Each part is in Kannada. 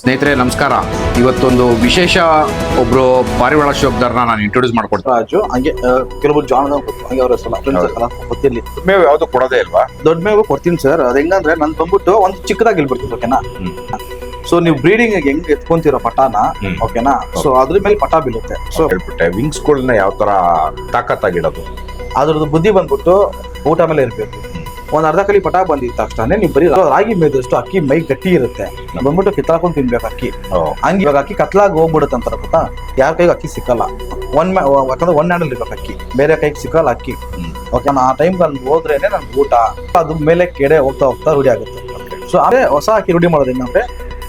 ಸ್ನೇಹಿತರೆ ನಮಸ್ಕಾರ. ಇವತ್ತೊಂದು ವಿಶೇಷ ಒಬ್ರು ಪಾರಿವಾಳ ಶೋಕ್ದಾರ್ನ ನಾನು ಇಂಟ್ರೊಡ್ಯೂಸ್ ಮಾಡ್ಕೊಡ್ತೀನಿ. ರಾಜು ಹಂಗೆ ಕೆಲವೊಬ್ಬರು ಜಾಣ ಹಂಗೆ ಅವ್ರ ಹೆಸರು ಫ್ರೆಂಡ್ಸ್ ಹೌದು. ಅಲ್ಲ ಗೊತ್ತಿರ್ಲಿ ಮೇವು ಯಾವುದು ಕೊಡೋದೇ ಇಲ್ವಾ? ದೊಡ್ಡ ಮೇವು ಕೊಡ್ತೀನಿ ಸರ್. ಅದು ಹೆಂಗಂದ್ರೆ ನನ್ ಬಂದ್ಬಿಟ್ಟು ಒಂದು ಚಿಕ್ಕದಾಗಿ ಇಲ್ಬಿಡ್ತೀನಿ ಓಕೆನಾ. ಸೊ ನೀವು ಬ್ರೀಡಿಂಗ್ ಹೆಂಗ್ ಎತ್ಕೊಂತೀರೋ ಪಟಾನ ಓಕೆನಾ ಸೊ ಅದ್ರ ಮೇಲೆ ಪಟ ಬೀಳುತ್ತೆ. ಸೊ ಹೇಳ್ಬಿಟ್ಟೆ. ವಿಂಗ್ಸ್ ವಿಂಗ್ಸ್ಗಳನ್ನ ಯಾವ ತರ ತಾಕತ್ತಾಗಿಡೋದು? ಅದ್ರದ್ದು ಬುದ್ಧಿ ಬಂದ್ಬಿಟ್ಟು ಊಟ ಮೇಲೆ ಇರ್ಬೇಕು ಒಂದ್ ಅರ್ಧ ಕಲಿ ಪಟಾಕ್ ಬಂದಿದ್ದ ತಕ್ಷಣ ನೀವು ಬರೀ ರಾಗಿ ಮೇದಷ್ಟು ಅಕ್ಕಿ ಮೈ ಗಟ್ಟಿ ಇರುತ್ತೆ. ಬಂದ್ಬಿಟ್ಟು ಕಿತ್ತಾಕೊಂಡು ತಿನ್ಬೇಕು ಅಕ್ಕಿ. ಹಂಗೆ ಇವಾಗ ಅಕ್ಕಿ ಕತ್ಲಾಗಿ ಹೋಗ್ಬಿಡುತ್ತೆ ಅಂತಾರೆ ಗೊತ್ತಾ? ಯಾರ ಕೈಗೆ ಅಕ್ಕಿ ಸಿಕ್ಕಲ್ಲ. ಒನ್ ಯಾಕಂದ್ರೆ ಒನ್ ಹ್ಯಾಂಡಲ್ ಇರ್ಬೇಕು ಅಕ್ಕಿ. ಬೇರೆ ಕೈಗೆ ಸಿಕ್ಕಲ್ಲ ಅಕ್ಕಿ. ಓಕೆ ಆ ಟೈಮ್ ನಾನು ಹೋದ್ರೇನೆ ನನ್ಗೆ ಊಟ. ಅದ್ರ ಮೇಲೆ ಕೆಡೆ ಹೋಗ್ತಾ ಹೋಗ್ತಾ ರೂಢಿ ಆಗುತ್ತೆ. ಸೊ ಅದೇ ಹೊಸ ಅಕ್ಕಿ ರೂಢಿ ಮಾಡೋದು ಏನಂದ್ರೆ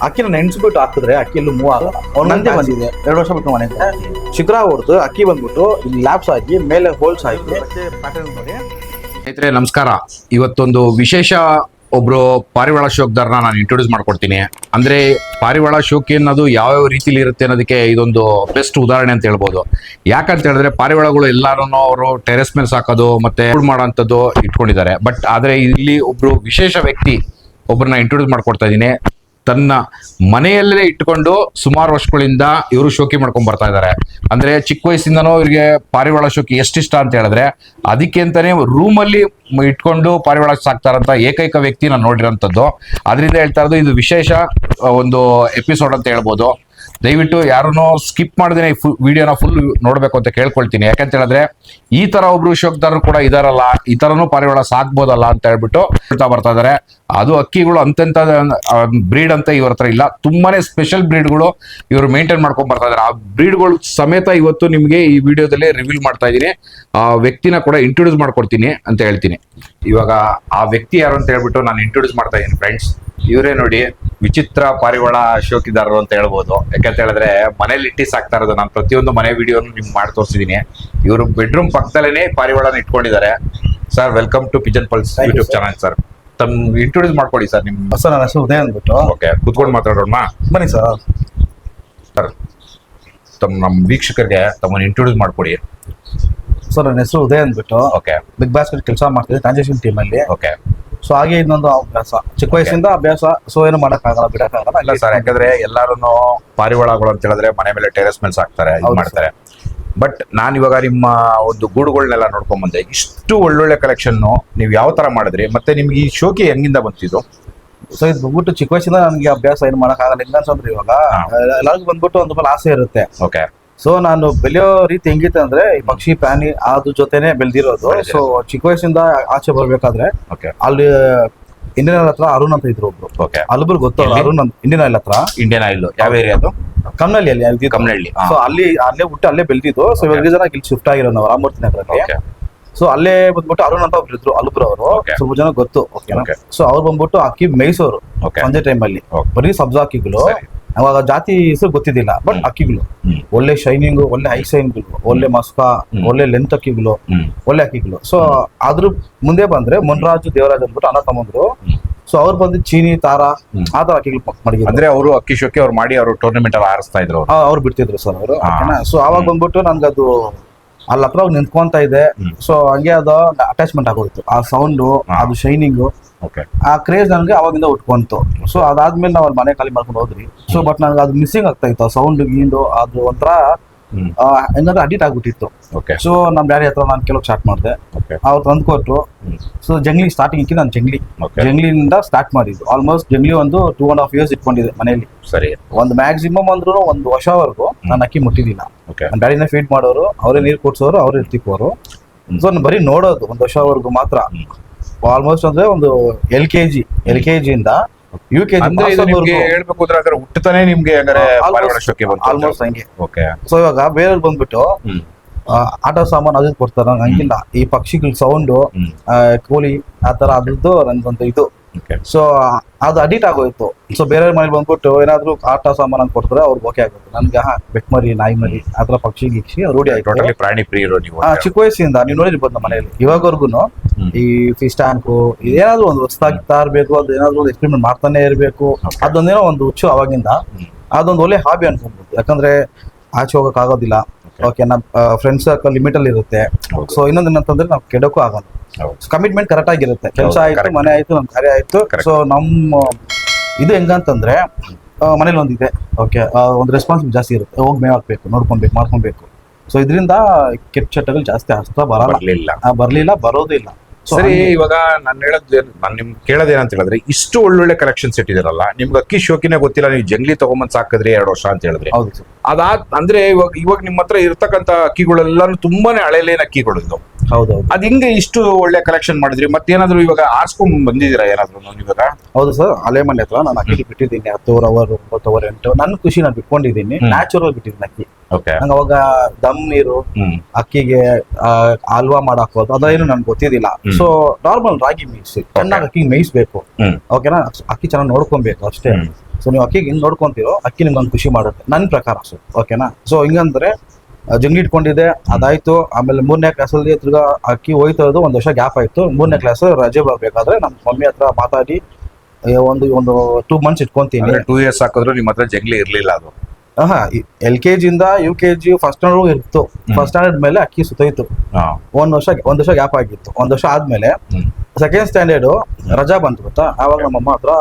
ಅಕ್ಕಿನ ನೆನ್ಸ್ಬಿಟ್ಟು ಹಾಕಿದ್ರೆ ಅಕ್ಕಿ ಮೂವ್ ಆಗಲ್ಲ. ಒಂದೊಂದೇ ಬಂದಿದೆ. ಎರಡು ವರ್ಷ ಬಿಟ್ಟು ಮನೆಗೆ ಶಿಖರ ಹೊಡೆದು ಅಕ್ಕಿ ಬಂದ್ಬಿಟ್ಟು ಇಲ್ಲಿ ಲ್ಯಾಬ್ಸ್ ಆಗಿ ಮೇಲೆ ಹೋಲ್ಸ್ ಹಾಕಿ. ಪ್ಯಾಟರ್ನ್ ಮಾಡಿ ಸ್ನೇಹಿತರೆ, ನಮಸ್ಕಾರ. ಇವತ್ತೊಂದು ವಿಶೇಷ ಒಬ್ರು ಪಾರಿವಾಳ ಶೋಕ್ದಾರ್ನ ನಾನು ಇಂಟ್ರೊಡ್ಯೂಸ್ ಮಾಡ್ಕೊಡ್ತೀನಿ. ಅಂದ್ರೆ ಪಾರಿವಾಳ ಶೋಕಿ ಅನ್ನೋದು ಯಾವ್ಯಾವ ರೀತಿಲಿ ಇರುತ್ತೆ ಅನ್ನೋದಕ್ಕೆ ಇದೊಂದು ಬೆಸ್ಟ್ ಉದಾಹರಣೆ ಅಂತ ಹೇಳ್ಬೋದು. ಯಾಕಂತ ಹೇಳಿದ್ರೆ ಪಾರಿವಾಳಗಳು ಎಲ್ಲಾರು ಅವರು ಟೆರೆಸ್ ಮೇಲೆ ಸಾಕೋದು, ಮತ್ತೆ ಮಾಡೋಂಥದ್ದು ಇಟ್ಕೊಂಡಿದ್ದಾರೆ. ಬಟ್ ಆದ್ರೆ ಇಲ್ಲಿ ಒಬ್ರು ವಿಶೇಷ ವ್ಯಕ್ತಿ ಒಬ್ಬರನ್ನ ಇಂಟ್ರೊಡ್ಯೂಸ್ ಮಾಡ್ಕೊಡ್ತಾ ಇದ್ದೀನಿ. ತನ್ನ ಮನೆಯಲ್ಲೇ ಇಟ್ಟುಕೊಂಡು ಸುಮಾರು ವರ್ಷಗಳಿಂದ ಇವರು ಶೋಕಿ ಮಾಡ್ಕೊಂಡ್ ಬರ್ತಾ ಇದ್ದಾರೆ ಅಂದ್ರೆ ಚಿಕ್ಕ ವಯಸ್ಸಿಂದನೂ ಇವರಿಗೆ ಪಾರಿವಾಳ ಶೋಕಿ ಎಷ್ಟಿಷ್ಟ ಅಂತ ಹೇಳಿದ್ರೆ ಅದಕ್ಕೆ ಅಂತಾನೆ ರೂಮಲ್ಲಿ ಇಟ್ಕೊಂಡು ಪಾರಿವಾಳ ಸಾಕ್ತಾರಂತ ಏಕೈಕ ವ್ಯಕ್ತಿ ನಾನು ನೋಡಿರೋಂಥದ್ದು. ಅದರಿಂದ ಹೇಳ್ತಾ ಇರೋದು ಇದು ವಿಶೇಷ ಒಂದು ಎಪಿಸೋಡ್ ಅಂತ ಹೇಳ್ಬೋದು. ದಯವಿಟ್ಟು ಯಾರನ್ನೂ ಸ್ಕಿಪ್ ಮಾಡದೇನೆ ವಿಡಿಯೋನ ಫುಲ್ ನೋಡ್ಬೇಕು ಅಂತ ಕೇಳ್ಕೊಳ್ತೀನಿ. ಯಾಕಂತ ಹೇಳಿದ್ರೆ, ಈ ತರ ಒಬ್ರು ಶೋಕ್ದಾರರು ಕೂಡ ಇದಾರಲ್ಲ, ಈ ಥರನೂ ಪಾರಿವಾಳ ಸಾಕ್ಬೋದಲ್ಲ ಅಂತ ಹೇಳ್ಬಿಟ್ಟು ಹೇಳ್ತಾ ಬರ್ತಾ ಇದಾರೆ. ಅದು ಅಕ್ಕಿಗಳು ಅಂತಂತ ಬ್ರೀಡ್ ಅಂತ ಇವ್ರ ಹತ್ರ ಇಲ್ಲ. ತುಂಬಾನೇ ಸ್ಪೆಷಲ್ ಬ್ರೀಡ್ಗಳು ಇವರು ಮೇಂಟೈನ್ ಮಾಡ್ಕೊಂಡ್ ಬರ್ತಾ ಇದಾರೆ. ಆ ಬ್ರೀಡ್ಗಳು ಸಮೇತ ಇವತ್ತು ನಿಮಗೆ ಈ ವಿಡಿಯೋದಲ್ಲಿ ರಿವೀಲ್ ಮಾಡ್ತಾ ಇದ್ದೀನಿ. ಆ ವ್ಯಕ್ತಿನ ಕೂಡ ಇಂಟ್ರೊಡ್ಯೂಸ್ ಮಾಡ್ಕೊಡ್ತೀನಿ ಅಂತ ಹೇಳ್ತೀನಿ. ಇವಾಗ ಆ ವ್ಯಕ್ತಿ ಯಾರು ಅಂತ ಹೇಳ್ಬಿಟ್ಟು ನಾನು ಇಂಟ್ರೊಡ್ಯೂಸ್ ಮಾಡ್ತಾ ಇದ್ದೀನಿ ಫ್ರೆಂಡ್ಸ್ ಇವರೇ ನೋಡಿ ವಿಚಿತ್ರ ಪಾರಿವಾಳ ಶೋಕಿದಾರರು ಅಂತ ಹೇಳ್ಬೋದು. ಯಾಕಂತ ಹೇಳಿದ್ರೆ ಮನೇಲಿ ಇಟ್ಟಿ ಸಾಕ್ತಾ ಇರೋದು. ನಾನು ಪ್ರತಿಯೊಂದು ಮನೆ ವಿಡಿಯೋನು ನಿಮ್ಗೆ ಮಾಡಿ ತೋರಿಸಿದ್ದೀನಿ ಇವರು ಬೆಡ್ರೂಮ್ ಪಕ್ಕದಲ್ಲೇ ಪಾರಿವಾಳನ ಇಟ್ಕೊಂಡಿದ್ದಾರೆ. Sir welcome to pigeon pulse YouTube. Channel sir ತಮ್ ಇಂಟ್ರೊಡ್ಯೂಸ್ ಮಾಡ್ಕೊಳ್ಳಿ ಸರ್ ನಿಮ್ಮ ಸರ್ ನನ್ನ ಹೆಸರು ಉದಯ ಅಂದ್ಬಿಟ್ಟು. ಓಕೆ ಕುತ್ಕೊಂಡು ಮಾತಾಡೋಣ ಬನ್ನಿ ಸರ್ ಸರ್ ತಮ್ಮ ನಮ್ಮ ವೀಕ್ಷಕರಿಗೆ ತಮ್ಮನ್ನು ಇಂಟ್ರೊಡ್ಯೂಸ್ ಮಾಡಿಕೊಡಿ. ಸರ್ ನನ್ನ ಹೆಸರು ಉದಯ ಅಂದ್ಬಿಟ್ಟು. ಓಕೆ ಬಿಗ್ ಬಾಸ್ಕೆಟ್ ಕೆಲಸ ಮಾಡ್ತಿದ್ದೆ ಟ್ರಾನ್ಸಾಕ್ಷನ್ ಟೀಮ್ ಅಲ್ಲಿ. ಓಕೆ ಸೊ ಹಾಗೆ ಇನ್ನೊಂದು ಅಭ್ಯಾಸ. ಚಿಕ್ಕ ವಯಸ್ಸಿಂದ ಅಭ್ಯಾಸ. ಸೊ ಏನು ಮಾಡೋಕ್ಕಾಗಲ್ಲ ಬಿಡೋಕ್ಕಾಗಲ್ಲ ಇಲ್ಲ ಸರ್ ಯಾಕಂದ್ರೆ ಎಲ್ಲರೂ ಪಾರಿವಾಳಗಳು ಅಂತ ಹೇಳಿದ್ರೆ ಮನೆ ಮೇಲೆ ಟೆರೆಸ್ ಮೇಲೆ ಸಾಕ್ತಾರೆ ಇದು ಮಾಡ್ತಾರೆ. ಬಟ್ ನಾನು ಇವಾಗ ನಿಮ್ಮ ಒಂದು ಗೂಡುಗಳನ್ನೆಲ್ಲ ನೋಡ್ಕೊಂಡ್ಬಂದೆ ಇಷ್ಟು ಒಳ್ಳೊಳ್ಳೆ ಕಲೆಕ್ಷನ್ ನೀವು ಯಾವ ತರ ಮಾಡಿದ್ರಿ? ಮತ್ತೆ ನಿಮ್ಗೆ ಈ ಶೋಕಿ ಹೆಂಗಿಂದ ಬಂತಿದ್ದು? ಸೊ ಇದು ಬಂದ್ಬಿಟ್ಟು ಚಿಕ್ಕ ವಯಸ್ಸಿಂದ ನನಗೆ ಅಭ್ಯಾಸ ಏನು ಮಾಡಕ್ಕಾಗಲ್ಲ ಇಲ್ಲ ಅಂತಂದ್ರೆ ಇವಾಗ. ಎಲ್ಲರಿಗೂ ಬಂದ್ಬಿಟ್ಟು ಒಂದು ಮೇಲೆ ಆಸೆ ಇರುತ್ತೆ. ಓಕೆ ಸೊ ನಾನು ಬೆಳೆಯೋ ರೀತಿ ಹೆಂಗಿತ್ತು ಅಂದ್ರೆ ಈ ಪಕ್ಷಿ ಪ್ರಾಣಿ ಅದ್ರ ಜೊತೆನೆ ಬೆಳೆದಿರೋದು. ಸೊ ಚಿಕ್ಕ ವಯಸ್ಸಿಂದ ಆಚೆ ಬರ್ಬೇಕಾದ್ರೆ ಅಲ್ಲಿ ಇಂಡಿಯನ್ ಆಯಿಲ್ ಹತ್ರ ಅರುಣ್ ಅಂತ ಇದ್ರು ಒಬ್ರು. ಅಲ್ಲೊಬ್ರು ಗೊತ್ತು ಅರುಣ್ ಅಂತ. ಇಂಡಿಯನ್ ಆಯಿಲ್ ಹತ್ರ. ಇಂಡಿಯನ್ ಆಯಿಲ್ ಯಾವ ಏರಿಯಾ ಅದು? ಕಮ್ನಳ್ಳಿ ಅಲ್ಲಿ ಕಮನಹಳ್ಳಿ ಸೊ ಅಲ್ಲಿ ಅಲ್ಲೇ ಹುಟ್ಟು ಅಲ್ಲೇ ಬೆಳೆದಿದ್ದು. ಸೊ ಇವಾಗ ಜನ ಇಲ್ಲಿ ಶಿಫ್ಟ್ ಆಗಿರೋ ನಾವು ರಾಮಮೂರ್ತಿ ನಗರಕ್ಕೆ ಸೊ ಅಲ್ಲೇ ಬಂದ್ಬಿಟ್ಟು ಅರುಣ್ ಅಂತ ಒಬ್ರು ಇದ್ರು ಅಲ್ಬ್ರು ಅವರು. ಸ್ವಲ್ಪ ಜನ ಗೊತ್ತು ಓಕೆನಾ. ಸೊ ಅವ್ರು ಬಂದ್ಬಿಟ್ಟು ಅಕ್ಕಿ ಮೈಸೂರು ಸಂಜೆ ಟೈಮ್ ಅಲ್ಲಿ. ಬರೀ ಸಬ್ಜಾ ಅಕ್ಕಿಗಳು ಅವಾಗ ಜಾತಿ ಹೆಸರು ಗೊತ್ತಿದ್ದಿಲ್ಲ ಬಟ್. ಅಕ್ಕಿಗಳು ಒಳ್ಳೆ ಶೈನಿಂಗ್ ಒಳ್ಳೆ ಹೈ ಶೈನ್ಗಳು ಒಳ್ಳೆ ಮಸ್ಕ ಒಳ್ಳೆ ಲೆಂತ್ ಅಕ್ಕಿಗಳು ಒಳ್ಳೆ ಅಕ್ಕಿಗಳು ಸೊ ಅದ್ರ ಮುಂದೆ ಬಂದ್ರೆ ಮುನ್ರಾಜು ದೇವರಾಜ್ ಅಂದ್ಬಿಟ್ಟು ಅಣ್ಣ ತಮ್ಮಂದ್ರು. ಸೊ ಅವ್ರು ಬಂದು ಚೀನಿ ತಾರ. ಆ ತರ ಅಕ್ಕಿಗಳು ಮಾಡಿದ್ರು ಅಂದ್ರೆ ಅವರು ಅಕ್ಕಿ ಶೋಕಿ ಅವ್ರು ಮಾಡಿ ಅವರು ಟೂರ್ನಮೆಂಟ್ ಅಲ್ಲಿ ಆರಿಸ್ತಾ ಇದ್ರು ಅವ್ರು. ಅವ್ರು ಬಿಡ್ತಿದ್ರು ಸರ್ ಅವರು. ಸೊ ಅವಾಗ. ಬಂದ್ಬಿಟ್ಟು ನನ್ಗೆ ಅದು ಅಲ್ಲಿ ಹತ್ರ ಹೋಗಿ ನಿಂತ್ಕೊಂತ ಇದೆ. ಸೊ ಹಂಗೆ ಅದು ಅಟ್ಯಾಚ್ಮೆಂಟ್ ಆಗೋಯ್ತು. ಆ ಸೌಂಡು. ಅದು ಶೈನಿಂಗು ಆ ಕ್ರೇಜ್ ನನಗೆ ಅವಾಗಿಂದ ಉಟ್ಕೊಂತು. ಸೊ ಅದಾದ್ಮೇಲೆ ನಾವು ಅಲ್ಲಿ ಮನೆ ಖಾಲಿ ಮಾಡ್ಕೊಂಡು ಹೋದ್ರಿ ಸೊ ಬಟ್ ನನಗೆ ಅದು ಮಿಸ್ಸಿಂಗ್ ಆಗ್ತಾ ಇತ್ತು. ಸೌಂಡ್ ಗೀಂಡು ಅದು ಒಂಥರ ಹೆಂಗಂದ್ರೆ ಅಡಿಟ್ ಆಗ್ಬಿಟ್ಟಿತ್ತು. ಓಕೆ ಸೊ ನಮ್ಮ ಡ್ಯಾಡಿ ಹತ್ರ ನಾನು ಕೆಲವು ಸ್ಟಾರ್ಟ್ ಮಾಡಿದೆ. ಅವ್ರು ತಂದು ಕೊಟ್ಟರು ಸೊ ಜಂಗ್ಲಿ ಸ್ಟಾರ್ಟಿಂಗ್ ನಾನು ಜಂಗ್ಲಿ. ಓಕೆ ಜಂಗ್ಲಿಯಿಂದ ಸ್ಟಾರ್ಟ್ ಮಾಡಿದ್ದು. ಆಲ್ಮೋಸ್ಟ್ ಜಂಗ್ಲಿ ಒಂದು ಟೂ ಅಂಡ್ ಹಾಫ್ ಇಯರ್ಸ್ ಇಟ್ಕೊಂಡಿದೆ ಮನೆಯಲ್ಲಿ. ಸರಿ. ಒಂದು ಮ್ಯಾಕ್ಸಿಮಮ್ ಅಂದ್ರೂ ಒಂದು ವರ್ಷವರೆಗೂ ನಾನು ಅಕ್ಕಿ ಮುಟ್ಟಿದ್ದಿಲ್ಲ. ನನ್ನ ಡ್ಯಾಡಿನ ಫೀಡ್ ಮಾಡೋರು ಅವರೇ ನೀರು ಕೊಡ್ಸೋರು ಅವರೇ ತಿಕ್ಕೋರು ಸೊ ನಾನು ಬರೀ ನೋಡೋದು ಒಂದು ವರ್ಷವರೆಗೂ ಮಾತ್ರ. ಆಲ್ಮೋಸ್ಟ್ ಅಂದ್ರೆ ಒಂದು L K G L K ಜಿಯಿಂದ ಇಂದ ಯು ಕೆ ಅಂದ್ರೆ ಇದು ನಿಮ್ಗೆ ಜಿ ಹೇಳ್ಬೇಕು ಅಂದ್ರೆ ಹಾಗಾದ್ರೆ ಹುಟ್ಟತಾನೆ ನಿಮ್ಗೆ ಹಂಗಾರೆ ಪಾರಿವಾಳ ಬಂತು ಆಲ್ಮೋಸ್ಟ್ ಹಂಗೆ. ಓಕೆ ಸೊ ಇವಾಗ ಬೇರೆ ಬಂದ್ಬಿಟ್ಟು ಆಟ ಸಾಮಾನು ಅದನ್ನ ಕೊಡ್ತಾರೆ. ನಂಗೆ ಹಂಗಿಲ್ಲ. ಈ ಪಕ್ಷಿಗಳ ಸೌಂಡು ಕೋಳಿ ಆ ತರ ಅದ್ರದ್ದು ನಂದೊಂದು ಇದು. ಸೊ ಅದು ಅಡಿಟ್ ಆಗೋಯ್ತು. ಸೊ ಬೇರೆ ಮನೇಲಿ ಬಂದ್ಬಿಟ್ಟು ಏನಾದ್ರು ಆಟ ಸಾಮಾನು ಅಂತ ಕೊಡ್ತಾರೆ ಅವ್ರು ಓಕೆ ಆಗುತ್ತೆ ನನ್ಗೆ ಹಾ ಬೆಕ್ಮರಿ ನಾಯಿ ಮರಿ ಆ ಥರ ಪಕ್ಷಿ ಗಿಕ್ಷಿ ರೂಢಿ ಆಯ್ತು. ಪ್ರಾಣಿ ಪ್ರಿಯರು ನೀವು ಆ, ಚಿಕ್ಕ ವಯಸ್ಸಿಂದ ನೀವು ನೋಡಿರ್ಬೋದು ನಮ್ಮ ಮನೆಯಲ್ಲಿ. ಇವಾಗವರೆಗೂ ಈ ಫಿಶ್ ಟ್ಯಾಂಕು ಏನಾದ್ರು ಒಂದು ಹೊಸದಾಗಿ ತಾರ್ಬೇಕು ಅದು ಏನಾದ್ರು ಒಂದು ಎಕ್ಸ್ಪೆರಿಮೆಂಟ್ ಮಾಡ್ತಾನೆ ಇರಬೇಕು. ಅದೊಂದೇನೋ ಒಂದು ಹುಚ್ಚು ಅವಾಗಿಂದ. ಅದೊಂದು ಒಳ್ಳೆ ಹಾಬಿ ಅನ್ಕೊಬೋದು ಯಾಕಂದ್ರೆ ಆಚೆ ಹೋಗಕ್ ಆಗೋದಿಲ್ಲ. ಓಕೆ ನಮ್ಮ ಫ್ರೆಂಡ್ಸ್ ಸರ್ಕಲ್ ಲಿಮಿಟ್ ಅಲ್ಲಿ ಇರುತ್ತೆ. ಸೊ ಇನ್ನೊಂದು ಏನಂತಂದ್ರೆ ನಾವು ಕೆಡೋಕು ಆಗಲ್ಲ. ಕಮಿಟ್ಮೆಂಟ್ ಕರೆಕ್ಟ್ ಆಗಿರುತ್ತೆ. ಕೆಲಸ ಆಯ್ತು ಮನೆ ಆಯ್ತು ನಮ್ ಕಾರ್ಯ ಆಯ್ತು. ಸೊ ನಮ್ಮ ಇದು ಹೆಂಗಂತಂದ್ರೆ ಮನೇಲಿ ಒಂದಿದೆ ಓಕೆ ಒಂದು ರೆಸ್ಪಾನ್ಸ್ ಜಾಸ್ತಿ ಇರುತ್ತೆ. ಹೋಗಿ ಮೇವ್ ಹಾಕ್ಬೇಕು ನೋಡ್ಕೊಬೇಕು ಮಾಡ್ಕೊಬೇಕು. ಸೊ ಇದರಿಂದ ಕೆಟ್ಟ ಚಟಗಳು ಜಾಸ್ತಿ ಹಸ್ತಾ ಬರಲ್ಲ. ಬರಲಿಲ್ಲ. ಆ, ಸರಿ ಇವಾಗ ನಾನು ಹೇಳೋದು ನಾನು ನಿಮ್ಗೆ ಕೇಳೋದೇನಂತ ಹೇಳಿದ್ರೆ ಇಷ್ಟು ಒಳ್ಳೊಳ್ಳೆ ಕಲೆಕ್ಷನ್ಸ್ ಇಟ್ಟಿದಿರಲ್ಲ ನಿಮ್ಗೆ ಅಕ್ಕಿ ಶೋಕಿನೇ ಗೊತ್ತಿಲ್ಲ ನೀವು ಜಂಗ್ಲಿ ತಗೊಂಬಂದ್ ಸಾಕಿದ್ರಿ ಎರಡು ವರ್ಷ ಅಂತ ಹೇಳಿದ್ರೆ. ಅದಾದ್ ಅಂದ್ರೆ ಇವಾಗ ಇವಾಗ ನಿಮ್ಮ ಹತ್ರ ಇರ್ತಕ್ಕಂಥ ಅಕ್ಕಿಗಳೆಲ್ಲಾನು ತುಂಬಾನೇ ಹಳೆಲೇನ್ ಅಕ್ಕಿಗಳು ಹೌದು ಅದ್ ಹಿಂಗೆ ಇಷ್ಟು ಒಳ್ಳೆ ಕಲೆಕ್ಷನ್ ಮಾಡಿದ್ರಿ? ಮತ್ತೇನಾದ್ರು ಇವಾಗ ಆರ್ಸ್ಕೊಂಡ್ ಬಂದಿದ್ದೀರಾ ಏನಾದ್ರು ನೀವು ಇವಾಗ? ಹೌದು ಸರ್ ಅಲೆ ಮನೆ ಹತ್ರ ನಾನು ಅಕ್ಕಿ ಬಿಟ್ಟಿದ್ದೀನಿ ಹತ್ತು ಅವರ್ ಒಂಬತ್ತು ಅವರ್ ಎಂಟು. ನನ್ನ ಖುಷಿ ನಾನು ಬಿಟ್ಕೊಂಡಿದ್ದೀನಿ ನ್ಯಾಚುರಲ್ ಬಿಟ್ಟಿದ್ದೀನಿ ಅಕ್ಕಿ. ಓಕೆ ನಂಗೆ ಅವಾಗ ದಮ್ ನೀರು ಅಕ್ಕಿಗೆ ಆ, ಹಲ್ವಾ ಮಾಡಾಕೋದು ಅದೇನು ನನ್ಗೆ ಗೊತ್ತಿದ್ದಿಲ್ಲ. ಸೊ ನಾರ್ಮಲ್ ರಾಗಿ ಮೇಯಿಸಿ ಚೆನ್ನಾಗಿ ಅಕ್ಕಿಗೆ ಮೇಯಿಸ್ಬೇಕು. ಓಕೆನಾ ಅಕ್ಕಿ ಚೆನ್ನಾಗಿ ನೋಡ್ಕೊಬೇಕು ಅಷ್ಟೇ. ಸೊ ನೀವು ಅಕ್ಕಿಗೆ ಹಿಂಗ್ ನೋಡ್ಕೊಂತೀರೋ ಅಕ್ಕಿ ನಿಮ್ಗೆ ಒಂದು ಖುಷಿ ಮಾಡುತ್ತೆ. ನನ್ನ ಪ್ರಕಾರ ಸರ್ ಓಕೆನಾ ಸೊ ಹಿಂಗಂದ್ರೆ ಆ, ಜಂಗಿ ಇಟ್ಕೊಂಡಿದ್ದೆ. ಅದಾಯ್ತು. ಆಮೇಲೆ ಮೂರನೇ ಕ್ಲಾಸಲ್ಲಿ ತಿರ್ಗಾ ಅಕ್ಕಿ ಹೋಯ್ತಾ ಇರೋದು ಒಂದು ವರ್ಷ ಗ್ಯಾಪ್ ಆಯ್ತು. ಮೂರನೇ ಕ್ಲಾಸ್ ರಜೆ ಬರಬೇಕಾದ್ರೆ ನಮ್ಮ ಮಮ್ಮಿ ಹತ್ರ ಮಾತಾಡಿ ಒಂದು ಒಂದು ಟೂ ಮಂತ್ಸ್ ಇಟ್ಕೊಂತೀನಿ. ಟೂ ಇಯರ್ಸ್ ಹಾಕಿದ್ರು ನಿಮ್ಮ ಹತ್ರ ಜಂಗ್ಲಿ ಇರಲಿಲ್ಲ ಅದು? ಹಾ L K ಜಿಯಿಂದ U K G first standard ಇತ್ತು. ಫಸ್ಟ್ ಸ್ಟ್ಯಾಂಡರ್ಡ್ ಮೇಲೆ ಅಕ್ಕಿ ಸುತ್ತೋಯ್ತು. ಒಂದು ವರ್ಷ ಒಂದ್ ವರ್ಷ ಗ್ಯಾಪ್ ಆಗಿತ್ತು. ಒಂದ್ ವರ್ಷ ಆದ್ಮೇಲೆ ಸೆಕೆಂಡ್ ಸ್ಟ್ಯಾಂಡರ್ಡ್ ರಜಾ ಬಂತು ಗೊತ್ತಾ? ಆವಾಗ ನಮ್ಮಮ್ಮ ಹತ್ರ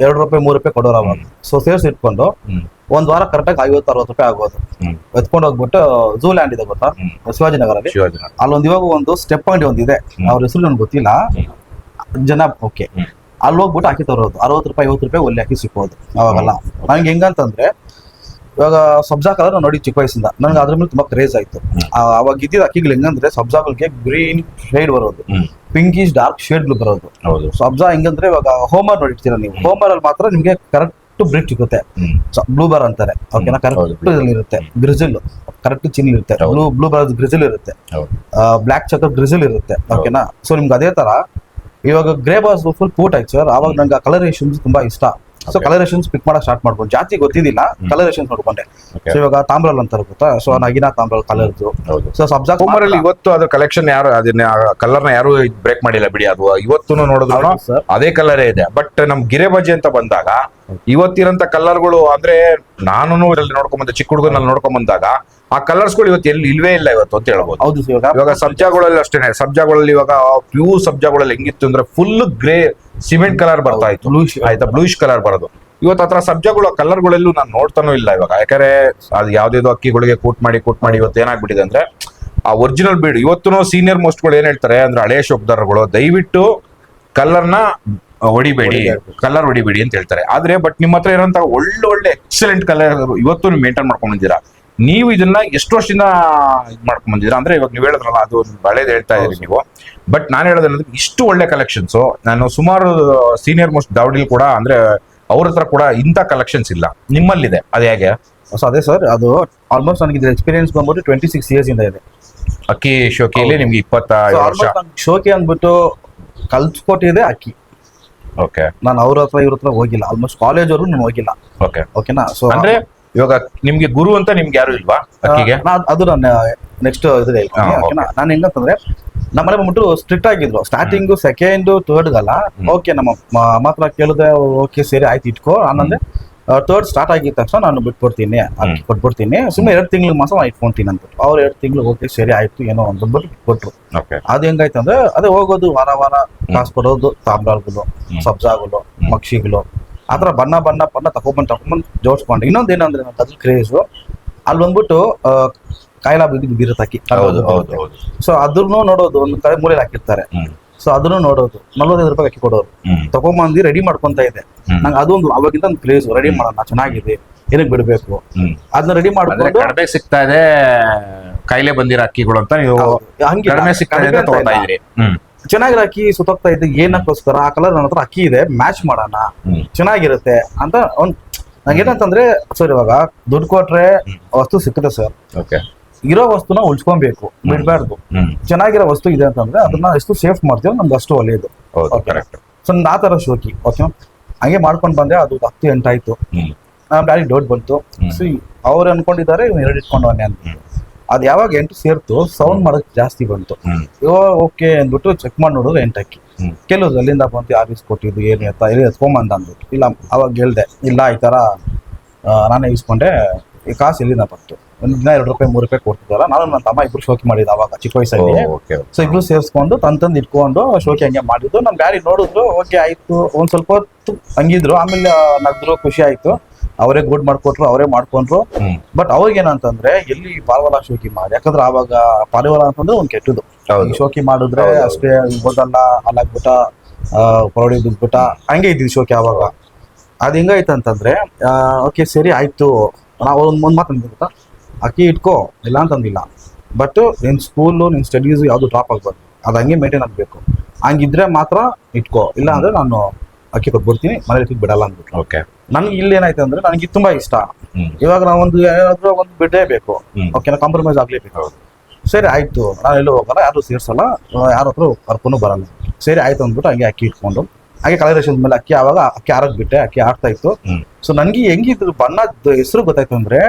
ಎರಡು ರೂಪಾಯಿ ಮೂರು ರೂಪಾಯಿ ಕೊಡೋರು ಅವಾಗ ಸೊ ಸೇರ್ಸಿ ಇಟ್ಕೊಂಡು ಒಂದ್ ವಾರ ಕರೆಕ್ಟಾಗಿ ಐವತ್ತು ಅರವತ್ತು ರೂಪಾಯಿ ಆಗೋದು. ಎತ್ಕೊಂಡು ಹೋಗ್ಬಿಟ್ಟು ಝೂ ಲ್ಯಾಂಡ್ ಇದೆ ಗೊತ್ತಾ? ಶಿವಾಜಿನಗರ ಶಿವಾಜಿನಗರಲ್ಲಿ. ಶಿವಾಜಿನ ಅಲ್ಲೊಂದು ಇವಾಗ ಒಂದು ಸ್ಟೆಪ್ ಅಂಗಡಿ ಒಂದಿದೆ. ಅವ್ರ ಹೆಸರು ನನ್ಗೆ ಗೊತ್ತಿಲ್ಲ. ಜನ ಓಕೆ. ಅಲ್ಲಿ ಹೋಗ್ಬಿಟ್ಟು ಹಾಕಿ ತರೋದು. ಅರವತ್ತು ರೂಪಾಯಿ ಐವತ್ತು ರೂಪಾಯಿ ಒಳ್ಳೆ ಹಾಕಿ ಸಿಕ್ಕೋದು. ಅವಾಗೆಲ್ಲ. ನಂಗೆ ಹೆಂಗಂತಂದ್ರೆ ಇವಾಗ ಸಬ್ಜಾ ಕಲರ್ ನೋಡಿ ಚಿಕ್ಕ ವಯಸ್ಸಿಂದ. ನನಗೆ ಅದ್ರ ಮೇಲೆ ತುಂಬಾ ಕ್ರೇಜ್ ಆಯ್ತು. ಅವಾಗ ಇದ್ದಿದ್ದ ಅಕ್ಕಿಗಳು ಹೆಂಗಂದ್ರೆ ಸಬ್ಜಾಗಳಿಗೆ ಗ್ರೀನ್ ಶೇಡ್ ಬರೋದು. ಪಿಂಕಿಶ್ ಡಾರ್ಕ್ ಶೇಡ್ಗಳು ಬರೋದು. ಹೌದು. ಸಬ್ಜಾ ಹೆಂಗಂದ್ರೆ ಇವಾಗ ಹೋಮರ್ ನೋಡಿರ್ತೀರ ನೀವು. ಹೋಮರ್ ಅಲ್ಲಿ ಮಾತ್ರ ನಿಮ್ಗೆ ಕರೆಕ್ಟ್ ಬ್ರಿಕ್ ಸಿಗುತ್ತೆ. ಬ್ಲೂ ಬಾರ್ ಅಂತಾರೆ. ಓಕೆನಾ ಕರೆಕ್ಟ್ ಇರುತ್ತೆ. ಗ್ರಿಜಿಲ್ ಕರೆಕ್ಟ್ ಚಿನ್ ಇರುತ್ತೆ. ಬ್ಲೂ ಬ್ಲೂ ಬಾರ್ ಗ್ರಿಜಿಲ್ ಇರುತ್ತೆ. ಬ್ಲಾಕ್ ಚಕರ್ ಗ್ರಿಜಿಲ್ ಇರುತ್ತೆ. ಓಕೆನಾ ಸೊ ನಿಮ್ಗೆ ಅದೇ ತರ ಇವಾಗ ಗ್ರೇ ಬಾಸ್ ಫುಲ್ ಪೂಟ್ ಆಯ್ತು ಸರ್ ಅವಾಗ ನಂಗೆ ಕಲರೇಷನ್ಸ್ ತುಂಬಾ ಇಷ್ಟ. ಸೊ. ಕಲರೇಷನ್ಸ್ ಪಿಕ್ ಮಾಡಕ್ ಸ್ಟಾರ್ಟ್ ಮಾಡ್ಬೋದು. ಜಾತಿ ಗೊತ್ತಿದ್ದಿಲ್ಲ. ಕಲರೇಷನ್ಸ್ ನೋಡ್ಕೊಂಡೆ. ಸೊ ಇವಾಗ ತಾಮ್ರಲ್ ಅಂತ ಗೊತ್ತಾ ಸೊ ನಗಿನ ತಾಮ್ರಲ್ ಕಲರ್ ಹೌದು. ಸೊ ಸಬ್ಜಾ ಅಲ್ಲಿ ಇವತ್ತು ಅದ್ರ ಕಲೆಕ್ಷನ್ ಯಾರು ಅದನ್ನ ಕಲರ್ನ ಯಾರು ಬ್ರೇಕ್ ಮಾಡಿಲ್ಲ ಬಿಡಿ. ಅದು ಇವತ್ತು ನೋಡಿದ್ರು ಅದೇ ಕಲರೇ ಇದೆ. ಬಟ್ ನಮ್ ಗಿರೆಬಜಿ ಅಂತ ಬಂದಾಗ ಇವತ್ತಿರಂತ ಕಲರ್ಗಳು ಅಂದ್ರೆ ನಾನು ಇದರಲ್ಲಿ ನೋಡ್ಕೊಂಡ್ ಬಂದ ಚಿಕ್ಕ ಹುಡುಗನಲ್ಲಿ ನೋಡ್ಕೊಂಡ್ ಬಂದಾಗ ಆ ಕಲರ್ಸ್ಗಳು ಇವತ್ತು ಎಲ್ಲಿ ಇಲ್ವೇ ಇಲ್ಲ ಇವತ್ತು ಅಂತ ಹೇಳ್ಬೋದು. ಹೌದು ಇವಾಗ ಇವಾಗ ಸಬ್ಜಾಗಳಲ್ಲಿ ಅಷ್ಟೇನೆ. ಸಬ್ಜಾಗಳಲ್ಲಿ ಇವಾಗ ಪ್ಯೂ ಸಬ್ಜಾಗಳಲ್ಲಿ ಹೆಂಗಿತ್ತು ಅಂದ್ರೆ ಫುಲ್ ಗ್ರೇ ಸಿಮೆಂಟ್ ಕಲರ್ ಬರ್ತಾ ಇತ್ತು. ಬ್ಲೂಶ್ ಆಯ್ತಾ ಬ್ಲೂಶ್ ಕಲರ್ ಬರೋದು. ಇವತ್ತು ಹತ್ರ ಸಬ್ಜಾಗಳ ಕಲರ್ಗಳೆಲ್ಲೂ ನಾನು ನೋಡ್ತಾನೂ ಇಲ್ಲ ಇವಾಗ. ಯಾಕಂದ್ರೆ ಅದು ಯಾವ್ದೇದೋ ಅಕ್ಕಿಗಳಿಗೆ ಕೂಟ್ ಮಾಡಿ ಕೂಟ್ ಮಾಡಿ ಇವತ್ತು ಏನಾಗ್ಬಿಟ್ಟಿದೆ ಅಂದ್ರೆ ಆ ಒರಿಜಿನಲ್ ಬೀಡ್ ಇವತ್ತು ಸೀನಿಯರ್ ಮೋಸ್ಟ್ಗಳು ಏನ್ ಹೇಳ್ತಾರೆ ಅಂದ್ರೆ ಹಳೆ ಶೋಕ್ದಾರಗಳು ದಯವಿಟ್ಟು ಕಲರ್ನ ಹೊಡಿಬೇಡಿ ಕಲರ್ ಹೊಡಿಬೇಡಿ ಅಂತ ಹೇಳ್ತಾರೆ. ಆದ್ರೆ ಬಟ್ ನಿಮ್ಮ ಹತ್ರ ಇರೋಂತ ಒಳ್ಳೆ ಒಳ್ಳೆ ಎಕ್ಸಲೆಂಟ್ ಕಲರ್ ಇವತ್ತು ನೀವು ಮೇಂಟೈನ್ ಮಾಡ್ಕೊಂಡಿದ್ದೀರಾ ನೀವು ಇದನ್ನ ಎಷ್ಟು ವರ್ಷದಿಂದ ಇದು ಮಾಡ್ಕೊಂಡ್ ಅಂದ್ರೆ ಇವಾಗ ನೀವು ಹೇಳಿದ್ರಲ್ಲ ಅದು ಹಳೇದು ಹೇಳ್ತಾ ಇದ್ದೀರಿ ನೀವು. ಬಟ್ ನಾನು ಹೇಳೋದಂದ್ರೆ ಇಷ್ಟು ಒಳ್ಳೆ ಕಲೆಕ್ಷನ್ಸ್ ನಾನು ಸುಮಾರು ಸೀನಿಯರ್ ಮೋಸ್ಟ್ ದಾವಡಿಲ್ ಕೂಡ ಅಂದ್ರೆ ಅವ್ರ ಹತ್ರ ಕೂಡ ಇಂಥ ಕಲೆಕ್ಷನ್ಸ್ ಇಲ್ಲ. ನಿಮ್ಮಲ್ಲಿದೆ. ಅದು ಹೇಗೆ? ಸೊ ಅದೇ ಸರ್ ಅದು ಆಲ್ಮೋಸ್ಟ್ ನನಗೆ ಎಕ್ಸ್ಪೀರಿಯನ್ಸ್ ಬಂದ್ಬಿಟ್ಟು ಟ್ವೆಂಟಿ ಸಿಕ್ಸ್ ಇಯರ್ಸ್ ಇಂದ ಇದೆ. ಅಕ್ಕಿ ಶೋಕಿಯಲ್ಲಿ. ನಿಮ್ಗೆ ಇಪ್ಪತ್ತ ವರ್ಷ. ಶೋಕಿ ಅಂದ್ಬಿಟ್ಟು ಕಲ್ಸ್ಕೊಟ್ಟಿದೆ ಅಕ್ಕಿ. ಓಕೆ ನಾನು ಅವ್ರ ಹತ್ರ ಇವ್ರ ಹತ್ರ ಹೋಗಿಲ್ಲ. ಆಲ್ಮೋಸ್ಟ್ ಕಾಲೇಜ್ ಅವರು ನಾನು ಹೋಗಿಲ್ಲ. ಓಕೆ ಓಕೆನಾ ಸೊ ಅಂದ್ರೆ ಇವಾಗ ನಿಮ್ಗೆ ಗುರು ಅಂತ ನಿಮ್ಗೆ ಯಾರು ಇಲ್ವಾ ಅಕ್ಕಿಗೆ? ಅದು ನಾನು ನೆಕ್ಸ್ಟ್ ಇದ್ರೆ ಹೇಳ್ತೀನಿ ಹಾ, ಓಕೆನಾ? ನಾನು ಹೆಂಗಂತಂದ್ರೆ ನಮ್ಮನೆ ಬಂದ್ಬಿಟ್ಟು ಸ್ಟ್ರಿಕ್ಟ್ ಆಗಿದ್ರು. ಸ್ಟಾರ್ಟಿಂಗ್ ಸೆಕೆಂಡ್ ಥರ್ಡ್ಗಲ್ಲ ಓಕೆ ನಮ್ಮ ಮಾತ್ರ ಅಮ್ಮ ಹತ್ರ ಕೇಳಿದೆ ಓಕೆ ಸರಿ ಆಯ್ತು ಇಟ್ಕೋ. ನಾನಂದ್ರೆ ಥರ್ಡ್ ಸ್ಟಾರ್ಟ್ ಆಗಿದ ತಕ್ಷಣ ನಾನು ಬಿಟ್ಬಿಡ್ತೀನಿ. ಅಕ್ಕಿ ಕೊಟ್ಬಿಡ್ತೀನಿ. ಸುಮ್ಮನೆ ಎರಡು ತಿಂಗಳು ಮಾತ್ರ ನಾನು ಇಟ್ಕೊಂತೀನಿ ಅಂತ ಅವ್ರು ಎರಡು ತಿಂಗಳು ಓಕೆ ಸರಿ ಆಯ್ತು ಏನೋ ಅಂದ್ಬಿಟ್ಟು ಕೊಟ್ರು ಓಕೆ ಅದು ಹೆಂಗಾಯ್ತು ಅಂದ್ರೆ ಅದೇ ಹೋಗೋದು ವಾರ ವಾರ ಕಾಸು ಕೊಡೋದು ತಾಮ್ರಾಳ್ಗಳು. ಸಬ್ಜಾಗಳು ಮಕ್ಷಿಗಳು ಆ ಥರ ಬಣ್ಣ ಬಣ್ಣ ಬಣ್ಣ ತಗೊಂಬಂದು ತಗೊಂಬಂದು ಜೋಡಿಸ್ಕೊಂಡು. ಇನ್ನೊಂದು ಏನಂದ್ರೆ ಅದು ಅದ್ರ ಕ್ರೇಜು ಅಲ್ಲಿ ಬಂದ್ಬಿಟ್ಟು ಆ, ಕಾಯಿಲ ಹೌದು ಹೌದು ಹೌದು. ಸೊ ಅದನ್ನು ನೋಡೋದು ಒಂದು ಕಡೆ ಮೂಲೆಯಲ್ಲಿ ಹಾಕಿರ್ತಾರೆ. ಸೊ ಅದನ್ನು ನೋಡೋದು ನಲ್ವತ್ತೈದು ರೂಪಾಯಿ ಅಕ್ಕಿ ಕೊಡೋದು. ತಗೊಂಬಂದು ರೆಡಿ ಮಾಡ್ಕೊಂತ ಇದೆ. ನಂಗೆ ಅದೊಂದು ಅವಾಗಿಂದ ಒಂದು ಕ್ರೇಜ್ ರೆಡಿ ಮಾಡೋಣ ಚೆನ್ನಾಗಿದೆ ಏನಕ್ಕೆ ಬಿಡಬೇಕು? ಅದನ್ನ ರೆಡಿ ಮಾಡ್ಕೊಂಡು ಕಡಿಮೆ ಸಿಗ್ತಾ ಇದೆ ಕಾಯಿಲೆ ಬಂದಿರೋ ಅಕ್ಕಿಗಳು ಅಂತ ನೀವು ಹಂಗೆ ಕಡಿಮೆ ಸಿಗ್ತಾ ಇದೆ ತಗೊಂಡಿದ್ರಿ ತಗೋತಾ ಇದ್ರಿ ಹ್ಮ್. ಚೆನ್ನಾಗಿರೋ ಅಕ್ಕಿ ಸುತ್ತೋಗ್ತಾ ಇದ್ದ ಏನಕ್ಕೋಸ್ಕರ ಆ ಕಲರ್ ನನ್ನ ಹತ್ರ ಅಕ್ಕಿ ಇದೆ ಮ್ಯಾಚ್ ಮಾಡೋಣ. ಚೆನ್ನಾಗಿರುತ್ತೆ ಅಂತ ಒಂದ್ ನಂಗೇನಂತಂದ್ರೆ ಸರ್ ಇವಾಗ ದುಡ್ಡು ಕೊಟ್ರೆ ವಸ್ತು ಸಿಕ್ಕುತ್ತೆ ಸರ್. ಓಕೆ ಇರೋ ವಸ್ತುನ ಉಳ್ಸ್ಕೊಬೇಕು ಬಿಡ್ಬಾರ್ದು. ಚೆನ್ನಾಗಿರೋ ವಸ್ತು ಇದೆ ಅಂತಂದ್ರೆ ಅದನ್ನ ಎಷ್ಟು ಸೇಫ್ ಮಾಡ್ತೀವಿ ನಮ್ಗೆ ಅಷ್ಟು ಒಳ್ಳೆಯದು ಸೊ ಆ ತರ ಶೋಕಿ ಓಕೆ ಹಂಗೆ ಮಾಡ್ಕೊಂಡು ಬಂದೆ ಅದು ಹತ್ತು ಎಂಟಾಯ್ತು ನಮ್ಮ ಡ್ಯಾಡಿ ಡೌಟ್ ಬಂತು. ಸೊ ಅವ್ರು ಅನ್ಕೊಂಡಿದ್ದಾರೆ ಇವ್ನು ಎರಡು ಇಟ್ಕೊಂಡು ಅಂತ. ಅದು ಯಾವಾಗ ಎಂಟು ಸೇರ್ತು ಸೌಂಡ್ ಮಾಡೋಕೆ ಜಾಸ್ತಿ ಬಂತು. ಇವಾಗ ಓಕೆ ಅಂದ್ಬಿಟ್ಟು ಚೆಕ್ ಮಾಡಿ ನೋಡಿದ್ರೆ ಎಂಟಕ್ಕಿ ಹ್ಮ್. ಕೆಲವ್ರು ಅಲ್ಲಿಂದ ಬಂತು ಆಫೀಸ್ ಕೊಟ್ಟಿದ್ದು ಏನು ಎತ್ತ ಎಲ್ಲಿ ಎತ್ಕೊಂಬಂದ ಅಂದ್ಬಿಟ್ಟು. ಇಲ್ಲ ಅವಾಗ ಹೇಳ್ದೆ ಇಲ್ಲ ಈ ಥರ ಆ, ನಾನೇ ಇಸ್ಕೊಂಡೆ ಈ ಕಾಸು ಎಲ್ಲಿಂದ ಬಂತು. ಒಂದು ದಿನ ಎರಡು ರೂಪಾಯಿ ಮೂರು ರೂಪಾಯಿ ಕೊಡ್ತಿದ್ದಾರ ನಾನು ನನ್ನ ತಮ್ಮ ಇಬ್ರು ಶೋಕಿ ಮಾಡಿದ್ದು ಅವಾಗ ಚಿಕ್ಕ ವಯಸ್ಸಲ್ಲಿ. ಓಕೆ ಸೊ ಇಬ್ರು ಸೇರಿಸ್ಕೊಂಡು ತಂದು ತಂದು ಇಟ್ಕೊಂಡು ಶೋಕಿ ಹಂಗೆ ಮಾಡಿದ್ದು. ನಮ್ಮ ಗಾಡಿ ನೋಡಿದ್ರು ಓಕೆ ಆಯ್ತು ಒಂದ್ ಸ್ವಲ್ಪ ಹೊತ್ತು ಹಂಗಿದ್ರು ಆಮೇಲೆ ನಗ್ದ್ರು ಖುಷಿ ಆಯ್ತು. ಅವರೇ ಗೂಡ್ ಮಾಡ್ಕೊಟ್ರು ಅವರೇ ಮಾಡ್ಕೊಂಡ್ರು. ಬಟ್ ಅವ್ರಿಗೇನಂತಂದ್ರೆ ಎಲ್ಲಿ ಪಾರಿವಾಳ ಶೋಕಿ ಮಾಡಿ ಯಾಕಂದ್ರೆ ಅವಾಗ ಪಾರಿವಾಳ ಅಂತಂದ್ರೆ ಒಂದ್ ಕೆಟ್ಟದು ಶೋಕಿ ಮಾಡಿದ್ರೆ. ಅಷ್ಟೇ ಓದಲ್ಲ ಅಲ್ಲಾಗ್ಬಿಟ್ಟ ಪರಡಿ ಬಿದ್ಬಿಟ್ಟ ಹಂಗೆ ಇದ್ದಿದ್ದು ಶೋಕಿ ಅವಾಗ. ಅದು ಹೆಂಗಾಯ್ತು ಅಂತಂದ್ರೆ ಓಕೆ ಸರಿ ಆಯ್ತು. ನಾವು ಒಂದು ಒಂದ್ ಮಾತು ಗೊತ್ತಾ? ಅಕ್ಕಿ ಇಟ್ಕೋ ಇಲ್ಲ ಅಂತಂದಿಲ್ಲ. ಬಟ್ ನಿನ್ ಸ್ಕೂಲು ನಿನ್ ಸ್ಟಡೀಸ್ ಯಾವುದು ಡ್ರಾಪ್ ಆಗ್ಬಾರ್ದು ಅದು ಹಂಗೆ ಮೇಂಟೈನ್ ಆಗಬೇಕು. ಹಂಗಿದ್ರೆ ಮಾತ್ರ ಇಟ್ಕೋ. ಇಲ್ಲ ಅಂದ್ರೆ ನಾನು ಅಕ್ಕಿ ಕೊಟ್ಬಿಡ್ತೀನಿ ಮನೇಲಿ ಬಿಡಲ್ಲ ಅಂದ್ಬಿಟ್ಟು ಓಕೆ ನನ್ಗೆ ಇಲ್ಲಿ ಏನಾಯ್ತು ಅಂದ್ರೆ ನನಗೆ ಇದು ತುಂಬಾ ಇಷ್ಟ. ಇವಾಗ ನಾವು ಒಂದು ಏನಾದ್ರೂ ಒಂದು ಬಿಡಲೇಬೇಕು ಬೇಕು. ಓಕೆನಾ ಕಾಂಪ್ರಮೈಸ್ ಆಗ್ಲೇಬೇಕು. ಸರಿ ಆಯ್ತು. ನಾನು ಎಲ್ಲೂ ಹೋಗಲ್ಲ ಯಾರು ಸೇರ್ಸಲ್ಲ ಯಾರ ಹತ್ರ ಕರ್ಕೊಂಡು ಬರಲ್ಲ. ಸರಿ ಆಯ್ತು ಅಂದ್ಬಿಟ್ಟು ಹಂಗೆ ಅಕ್ಕಿ ಇಟ್ಕೊಂಡು ಹಾಗೆ ಕಲರೇಷನ್ ಮೇಲೆ ಅಕ್ಕಿ ಆವಾಗ ಅಕ್ಕಿ ಆರಕ್ ಬಿಟ್ಟೆ ಅಕ್ಕಿ ಆಡ್ತಾ ಇತ್ತು. ಸೊ ನನ್ಗೆ ಹೆಂಗಿದ್ರು ಬಣ್ಣ ಹೆಸರು ಗೊತ್ತಾಯ್ತು ಅಂದ್ರೆ.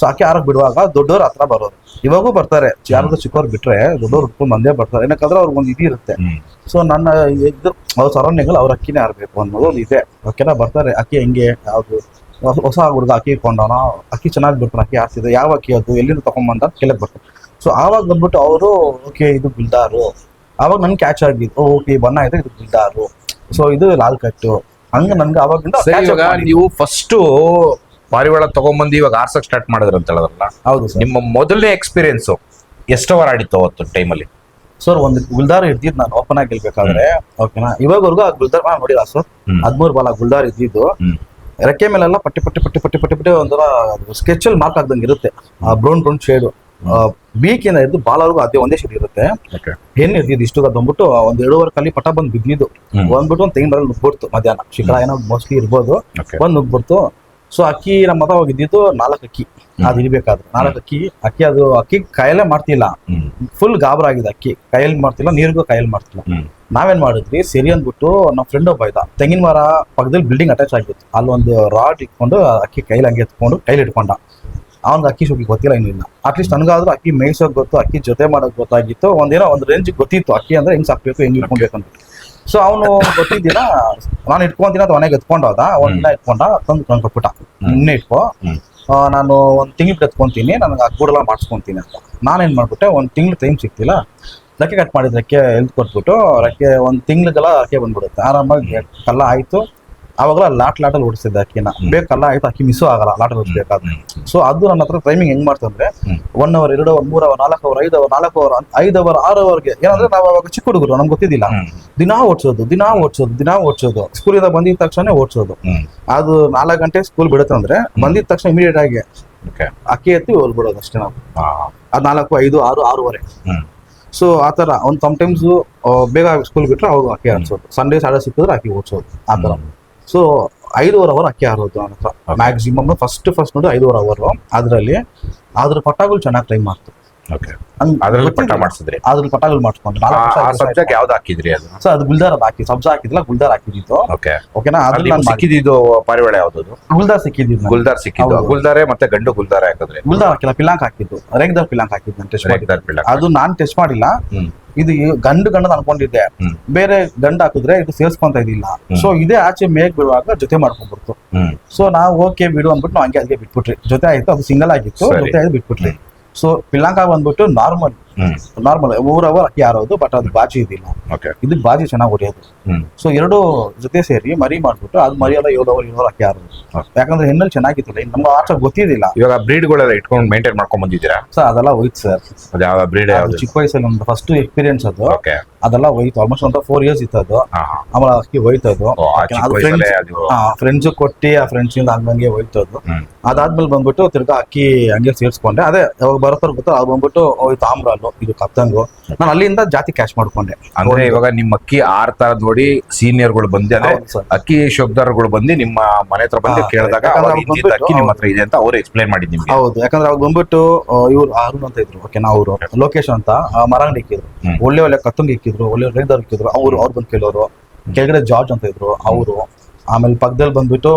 ಸೊ ಅಕ್ಕಿ ಆರಕ್ ಬಿಡುವಾಗ ದೊಡ್ಡವ್ರ ಹತ್ರ ಬರೋದು. ಇವಾಗೂ ಬರ್ತಾರೆ. ಯಾರಾದ್ರೂ ಚಿಕ್ಕವ್ರು ಬಿಟ್ರೆ ದೊಡ್ಡವ್ರು ಹುಟ್ಕೊಂಡು ಬಂದೇ ಬರ್ತಾರೆ. ಏನಕ್ಕಂದ್ರೆ ಅವ್ರಿಗೆ ಒಂದು ಇದು ಇರುತ್ತೆ. ಸೊ ನನ್ನ ಇದು ಅವ್ರ ಸರೌಂಡಿಂಗಲ್ಲಿ ಅವ್ರ ಅಕ್ಕಿನೇ ಆರ್ಬೇಕು ಅನ್ನೋದು ಒಂದು ಇದೆ. ಅಕ್ಕೆಲ್ಲ ಬರ್ತಾರೆ. ಅಕ್ಕಿ ಹೆಂಗೆ ಯಾವ್ದು ಹೊಸ- ಹುಡುಗ ಅಕ್ಕಿ ಇಟ್ಕೊಂಡವನ ಅಕ್ಕಿ ಚೆನ್ನಾಗಿ ಬಿಡ್ತಾನ ಅಕ್ಕಿ ಆಡ್ತಿದೆ ಯಾವ ಅಕ್ಕಿ ಅದು ಎಲ್ಲಿಂದ ತಗೊಂಬಂದ ಕೇಳಕ್ ಬರ್ತಾರೆ. ಸೊ ಆವಾಗ ಬಂದ್ಬಿಟ್ಟು ಅವರು ಓಕೆ ಇದು ಬಿಲ್ದಾರು ಆವಾಗ ನನ್ಗೆ ಕ್ಯಾಚ್ ಆಗಿದ್ದು ಓಕೆ ಬಣ್ಣ ಇದೆ ಇದು ಬಿಲ್ದಾರು ಸೊ ಇದು ಲಾಲ್ ಕಟ್ಟು. ಹಂಗ ನನ್ಗೆ ಅವಾಗಿಂದ ಸರಿ catch up ಇವಾಗ. ನೀವು ಫಸ್ಟ್ ಪಾರಿವಾಳ ತಗೊಂಬಂದು ಇವಾಗ ಆರ್ಸಕ್ ಸ್ಟಾರ್ಟ್ ಮಾಡಿದ್ರು ಅಂತ ಹೇಳಿದ್ರಲ್ಲ ಹೌದು ಸರ್. ನಿಮ್ಮ ಮೊದಲನೇ ಎಕ್ಸ್ಪೀರಿಯನ್ಸ್ ಎಷ್ಟು ಅವರ್ ಆಡಿತ್ತು ಅವತ್ತು ಟೈಮಲ್ಲಿ ಸರ್ ಒಂದು ಗುಲ್ದಾರ್ ಹಿಡ್ದಿದ್ದು ನಾನು ಓಪನ್ ಆಗಿ ಗೆಲ್ಬೇಕಾದ್ರೆ ಓಕೆನಾ ಇವಾಗವರೆಗೂ ಆ ಗುಲ್ದಾರ್ ಮಾ ನೋಡಿಲ್ಲ ಸರ್ ಹ್ಮ್. ಹದ್ಮೂರು ಬಾಲ ಗುಲ್ದಾರ್ ಇದ್ದಿದ್ದು. ಹ್ಮ್. ರೆಕ್ಕೆ ಮೇಲೆಲ್ಲ ಪಟ್ಟಿ ಪಟ್ಟಿ ಪಟ್ಟಿ ಪಟ್ಟಿ ಪಟ್ಟಿ ಪಟ್ಟಿ ಒಂಥರ ಸ್ಕೆಚ್ ಅಲ್ಲಿ ಮಾರ್ಕ್ ಆಗ್ದಂಗೆ ಇರುತ್ತೆ. ಆ ಬ್ರೌನ್ ಬ್ರೌನ್ ಶೇಡು ಬೀಕಿಂದ ಹಿಡಿದು ಬಾಲವರೆಗೂ ಅದೇ ಒಂದೇ ಶೀಟ್ ಇರುತ್ತೆ. ಹೆಣ್ಣು ಇದ್ದಿದ್ದು ಇಷ್ಟು ಬಂದ್ಬಿಟ್ಟು ಒಂದ್ ಎರಡೂವರೆ ಕಲ್ಲಿ ಪಟ ಬಂದು ಬಿದ್ದಿದ್ದು. ಬಂದ್ಬಿಟ್ಟು ಒಂದು ತೆಂಗಿನ ಮರ ನುಗ್ಬಿಡ್ತು ಮಧ್ಯಾಹ್ನ. ಶಿಖರ ಏನೋ ಮೋಸ್ಟ್ಲಿ ಇರ್ಬೋದು. ಬಂದು ನುಗ್ಬಿಡ್ತು ಸೊ ಅಕ್ಕಿ ನಮ್ಮ ಮತ ಹೋಗಿದ್ದಿದ್ದು ನಾಲ್ಕು ಅಕ್ಕಿ. ಅದು ಇರ್ಬೇಕಾದ್ರೆ. ನಾಲ್ಕು ಅಕ್ಕಿ ಅಕ್ಕಿ ಅದು ಅಕ್ಕಿ ಕೈಯಲ್ಲೇ ಮಾಡ್ತಿಲ್ಲ. ಫುಲ್ ಗಾಬರ ಆಗಿದೆ ಅಕ್ಕಿ. ಕೈಯಲ್ಲಿ ಮಾಡ್ತಿಲ್ಲ ನೀರಿಗೂ ಕೈಯಲ್ಲಿ ಮಾಡ್ತಿಲ್ಲ. ನಾವೇನ್ ಮಾಡಿದ್ವಿ ಸರಿ ಅಂದ್ಬಿಟ್ಟು ನಮ್ಮ ಫ್ರೆಂಡ್ ಒಬ್ಬ ಇದ್ದ. ತೆಂಗಿನ ಮರ ಪಕ್ಕದಲ್ಲಿ ಬಿಲ್ಡಿಂಗ್ ಅಟ್ಯಾಚ್ ಆಗಿತ್ತು. ಅಲ್ಲೊಂದು ರಾಡ್ ಇಟ್ಕೊಂಡು ಅಕ್ಕಿ ಕೈಲಿ ಹಂಗೆ ಎತ್ಕೊಂಡು ಕೈಲಿ ಇಟ್ಕೊಂಡ. ಅವ್ನಿಗೆ ಅಕ್ಕಿ ಶೋಕಿ ಗೊತ್ತಿಲ್ಲ ಏನಿಲ್ಲ ಅಟ್ಲೀಸ್ಟ್ ನನಗಾದ್ರೂ ಅಕ್ಕಿ ಮೇಯ್ಸೋಕ್ ಗೊತ್ತು ಅಕ್ಕಿ ಜೊತೆ ಮಾಡೋಕೆ ಗೊತ್ತಾಗಿತ್ತು. ಒಂದೇನೋ ಒಂದು ರೇಂಜ್ ಗೊತ್ತಿತ್ತು ಅಕ್ಕಿ ಅಂದ್ರೆ ಹೆಂಗ್ ಸಾಕ್ಬೇಕು ಹೆಂಗೆ ಇಟ್ಕೊಬೇಕು ಅಂತ ಸೊ ಅವನು ಗೊತ್ತಿದ್ದೀನ ನಾನು ಇಟ್ಕೊಂತೀನಿ ಅಥವಾ ಮನೆಗೆ ಎತ್ಕೊಂಡು ಹೋದ ಒಂದ್ ದಿನ ಇಟ್ಕೊಂಡ ತಂದು ತಂದು ಕೊಟ್ಬಿಟ್ಟ. ನಿನ್ನೆ ಇಟ್ಕೊ. ನಾನು ಒಂದು ತಿಂಗಳು ಎತ್ಕೊಂತೀನಿ ನನಗೆ ಆ ಕೂಡಲ ಮಾಡಿಸ್ಕೊಂತೀನಿ ಅಂತ. ನಾನೇನ್ ಮಾಡ್ಬಿಟ್ಟೆ ಒಂದ್ ತಿಂಗಳು ಟೈಮ್ ಸಿಕ್ತಿಲ್ಲ ರೆಕ್ಕೆ ಕಟ್ ಮಾಡಿದ ರೆಕ್ಕೆ ಎಲ್ತ್ ಕೊಟ್ಬಿಟ್ಟು ರೆಕ್ಕೆ ಒಂದು ತಿಂಗ್ಳಿಗೆಲ್ಲ ರೆಕ್ಕೆ ಬಂದ್ಬಿಡುತ್ತೆ. ಆರಾಮಾಗಿ ಕಲ್ಲ ಆಯ್ತು. ಅವಾಗೆಲ್ಲ ಲಾಟ್ ಲಾಟಲ್ಲಿ ಓಡಿಸ್ತಿದ್ದೆ ಅಕ್ಕಿನ. ಬೇಕಲ್ಲ ಆಯ್ತು ಅಕ್ಕಿ ಮಿಸ್ ಆಗಲ್ಲ ಲಾಟಲ್ಲಿ ಓಡಿಸ್ಬೇಕಾದ್ರೆ. ಸೊ ಅದು ನನ್ನ ಹತ್ರ ಟೈಮಿಂಗ್ ಹೆಂಗ್ ಮಾಡ್ತಂದ್ರೆ ಅಂದ್ರೆ ಒನ್ ಅವರ್ ಎರಡು ಅವರ್ ಮೂರ್ ಅವರ್ ನಾಲ್ಕು ಅವರ್ ಐದು ಅವರ್ ನಾಲ್ಕು ಅವರ್ ಐದು ಅವರ್ ಆರು ಅವರ್ಗೆ ಏನಂದ್ರೆ ನಾವು ಅವಾಗ ಚಿಕ್ಕ ಹುಡುಗರು ನಮ್ಗೆ ಗೊತ್ತಿದ್ದಿಲ್ಲ. ದಿನಾ ಓಡಿಸೋದು ದಿನಾ ಓಡಿಸೋದು ದಿನಾ ಓಡಿಸೋದು. ಸ್ಕೂಲಿಂದ ಬಂದಿದ ತಕ್ಷಣ ಓಡಿಸೋದು. ಅದು ನಾಲ್ಕು ಗಂಟೆ ಸ್ಕೂಲ್ ಬಿಡುತ್ತೆ ಅಂದ್ರೆ ಬಂದಿದ ತಕ್ಷಣ ಇಮಿಡಿಯೇಟ್ ಆಗಿ ಅಕ್ಕಿ ಎತ್ತಿ ಹೋಗ್ಬಿಡೋದು ಅಷ್ಟೇ ನಾವು. ಅದ್ ನಾಲ್ಕು ಐದು ಆರು ಆರೂವರೆ. ಸೊ ಆತರ ಒಂದ್ ಒಂದು ಸಮ್ಟೈಮ್ಸ್ ಬೇಗ ಸ್ಕೂಲ್ ಬಿಟ್ರೆ ಅವಾಗ ಅಕ್ಕಿ ಹಾಕ್ಸೋದು ಸಂಡೇ ಸಾಡೆ ಸಿಕ್ಕಿದ್ರೆ ಅಕ್ಕಿ ಓಡಿಸೋದು ಆ ಥರ. ಸೊ ಐದೂವರೆ ಅವರ್ ಅಕ್ಕಿ ಆರೋದು Okay. ಮ್ಯಾಕ್ಸಿಮಮ್ ಫಸ್ಟ್ ಫಸ್ಟ್ ನೋಡಿ ಐದೂವರೆ ಅವರು ಅದರಲ್ಲಿ ಅದ್ರ ಪಟಾಗಳು ಚೆನ್ನಾಗಿ ಟ್ರೈ ಮಾಡ್ತು ಓಕೆ ಅದ್ರಲ್ಲಿ ಪಟ್ಟ ಮಾಡಿಸಿದ್ರಿ. ಅದ್ರಲ್ಲಿ ಐದು ವರ್ಷ ಸಬ್ಜೆಕ್ಟ್ ಯಾವ್ದು ಹಾಕಿದ್ರಿ ಅದು? ಸೊ ಅದು ಗುಲ್ದಾರ್ ಅದು ಹಾಕಿ ಸಬ್ಜಾ ಹಾಕಿದ್ಲ ಗುಲ್ದಾರ್ ಹಾಕಿದ್ದು ಓಕೆ ಓಕೆನಾ ಅದ್ರಲ್ಲಿ ನಾನು ಸಿಕ್ಕಿದ್ದು ಪಾರಿವಾಳ ಯಾವ್ದು ಗುಲ್ದಾರ್ ಸಿಕ್ಕಿದ್ದು ಗುಲ್ದಾರ್ ಸಿಕ್ಕಿದ್ದು. ಗುಲ್ದಾರೆ ಮತ್ತೆ ಗಂಡು ಗುಲ್ದಾರೆ ಹಾಕಿದ್ರೆ? ಗುಲ್ದಾರ್ ಹಾಕಿಲ್ಲ ಪಿಲಾಂಕ್ ಹಾಕಿದ್ದು. ರೇಗ್ದಾರ್ ಪಿಲಾಂಕ್ ಹಾಕಿದ್ದು ನಾನು ಟೆಸ್ಟ್ ಮಾಡಿ ರೇಗ್ದಾರ್ ಅದು ನಾನು ಟೆಸ್ಟ್ ಮಾಡಿಲ್ಲ. ಇದು ಗಂಡು ಗಂಡದ ಅನ್ಕೊಂಡಿದ್ದೆ. ಬೇರೆ ಗಂಡ ಹಾಕಿದ್ರೆ ಇದು ಸೇರ್ಸ್ಕೊಂತ ಇದಿಲ್ಲ. ಸೊ ಇದೇ ಆಚೆ ಮೇಗ್ ಬಿಡುವಾಗ ಜೊತೆ ಮಾಡ್ಕೊಂಡ್ಬಿಡ್ತು. ಸೊ ನಾವು ಓಕೆ ಬಿಡು ಅಂದ್ಬಿಟ್ಟು ನಾವು ಹಂಗೆ ಅಲ್ಲಿಗೆ ಬಿಟ್ಬಿಟ್ರಿ. ಜೊತೆ ಆಯ್ತು ಅದು ಸಿಂಗಲ್ ಆಗಿತ್ತು ಜೊತೆ ಆಯ್ತು ಬಿಟ್ಬಿಟ್ರಿ. ಸೊ ಪಿಲಾಂಕ ಬಂದ್ಬಿಟ್ಟು ನಾರ್ಮಲ್ ನಾರ್ಮಲ್ ಮೂರ್ ಅವರ್ ಅಕ್ಕಿ ಆರೋದು ಬಟ್ ಅದು ಬಾಜಿ ಇದಿಲ್ಲ. ಓಕೆ ಇದಕ್ಕೆ ಬಾಜಿ ಚೆನ್ನಾಗಿ ಹೊಡೆಯೋದು. ಸೊ ಎರಡು ಜೊತೆ ಸೇರಿ ಮರಿ ಮಾಡ್ಬಿಟ್ಟು ಅದು ಮರಿ ಎಲ್ಲ ಏಳು ಅವರ್ ಏಳು ಅವರ್ ಅಕ್ಕಿ ಆರೋದು. ಯಾಕಂದ್ರೆ ಹೆಣ್ಣಲ್ಲಿ ಚೆನ್ನಾಗಿತ್ತಲ್ಲ ಇನ್ನು ನಮ್ಗೆ ಆಟ ಗೊತ್ತಿದಿಲ್ಲ. ಇವಾಗ ಬ್ರೀಡ್ಗಳೆಲ್ಲ ಇಟ್ಕೊಂಡು ಮೇಂಟೈನ್ ಮಾಡ್ಕೊಂಡ್ ಬಂದಿದ್ದೀರಾ? ಸರ್ ಅದೆಲ್ಲ ಹೋಯ್ತು ಸರ್ ಅದು ಯಾವ ಬ್ರೀಡ್ ಚಿಕ್ಕ ವಯಸ್ಸಲ್ಲಿ ಒಂದು ಫಸ್ಟ್ ಎಕ್ಸ್ಪೀರಿಯನ್ಸ್ ಅದು. ಓಕೆ ಅದೆಲ್ಲ ಹೋಯ್ತು. ಆಲ್ಮೋಸ್ಟ್ ಒಂದು ಫೋರ್ ಇಯರ್ಸ್ ಇತ್ತು ಅದು. ಆಮೇಲೆ ಅಕ್ಕಿ ಹೋಯ್ತದು. ಫ್ರೆಂಡ್ಸ್ ಕೊಟ್ಟಿ ಆ ಫ್ರೆಂಡ್ಸ್ ಇಂದ ಹಂಗಂಗೆ ಹೋಯ್ತದು. ಅದು ಅದಾದ್ಮೇಲೆ ಬಂದ್ಬಿಟ್ಟು ತಿರ್ಗಾ ಅಕ್ಕಿ ಹಂಗೆ ಸೇರ್ಸ್ಕೊಂಡೆ. ಅದೇ ಯಾವಾಗ ಬರೋತರ ಗೊತ್ತಾ ಅದು ಬಂದ್ಬಿಟ್ಟು ಹೋಯ್ತು ಇದು ತಾಮ್ರಲ್ಲು ಇದು ಕತ್ತಂಗು ನಾನು ಅಲ್ಲಿಂದ ಜಾತಿ ಕ್ಯಾಶ್ ಮಾಡ್ಕೊಂಡೆ. ಅಂದ್ರೆ ಇವಾಗ ನಿಮ್ಮ ಅಕ್ಕಿ ಆರ್ತಾ ನೋಡಿ ಸೀನಿಯರ್ಗಳು ಬಂದು ಅಂದ್ರೆ ಅಕ್ಕಿ ಶೋಕ್ದಾರ್ಗಳು ಬಂದು ನಿಮ್ಮ ಮನೆ ಹತ್ರ ಬಂದು ಕೇಳಿದಾಗ ಅವ್ರು ಅಕ್ಕಿ ನಿಮ್ಮ ಹತ್ರ ಇದೆ ಅಂತ ಅವ್ರು ಎಕ್ಸ್ಪ್ಲೈನ್ ಮಾಡಿದ್ ನಿಮ್ಗೆ. ಹೌದು ಯಾಕಂದ್ರೆ ಅವಾಗ ಬಂದ್ಬಿಟ್ಟು ಇವ್ರು ಅರುಣ್ ಅಂತ ಇದ್ರು. ಓಕೆನಾ ಅವರು ಲೋಕೇಶ್ ಅಂತ ಮರಂಗಡಿ ಮರಂಗ್ ಇಕ್ಕಿದ್ರು ಒಳ್ಳೆ ಒಳ್ಳೆ ಕತ್ತಂಗ್ ಇಕ್ಕಿದ್ರು ಒಳ್ಳೆ ರೇದರ್ ಇಕ್ಕಿದ್ರು. ಅವ್ರು ಅವ್ರು ಬಂದು ಕೇಳೋರು. ಕೆಳಗಡೆ ಜಾರ್ಜ್ ಅಂತ ಇದ್ರು ಅವರು. ಆಮೇಲೆ ಪಕ್ಕದಲ್ಲಿ ಬಂದ್ಬಿಟ್ಟು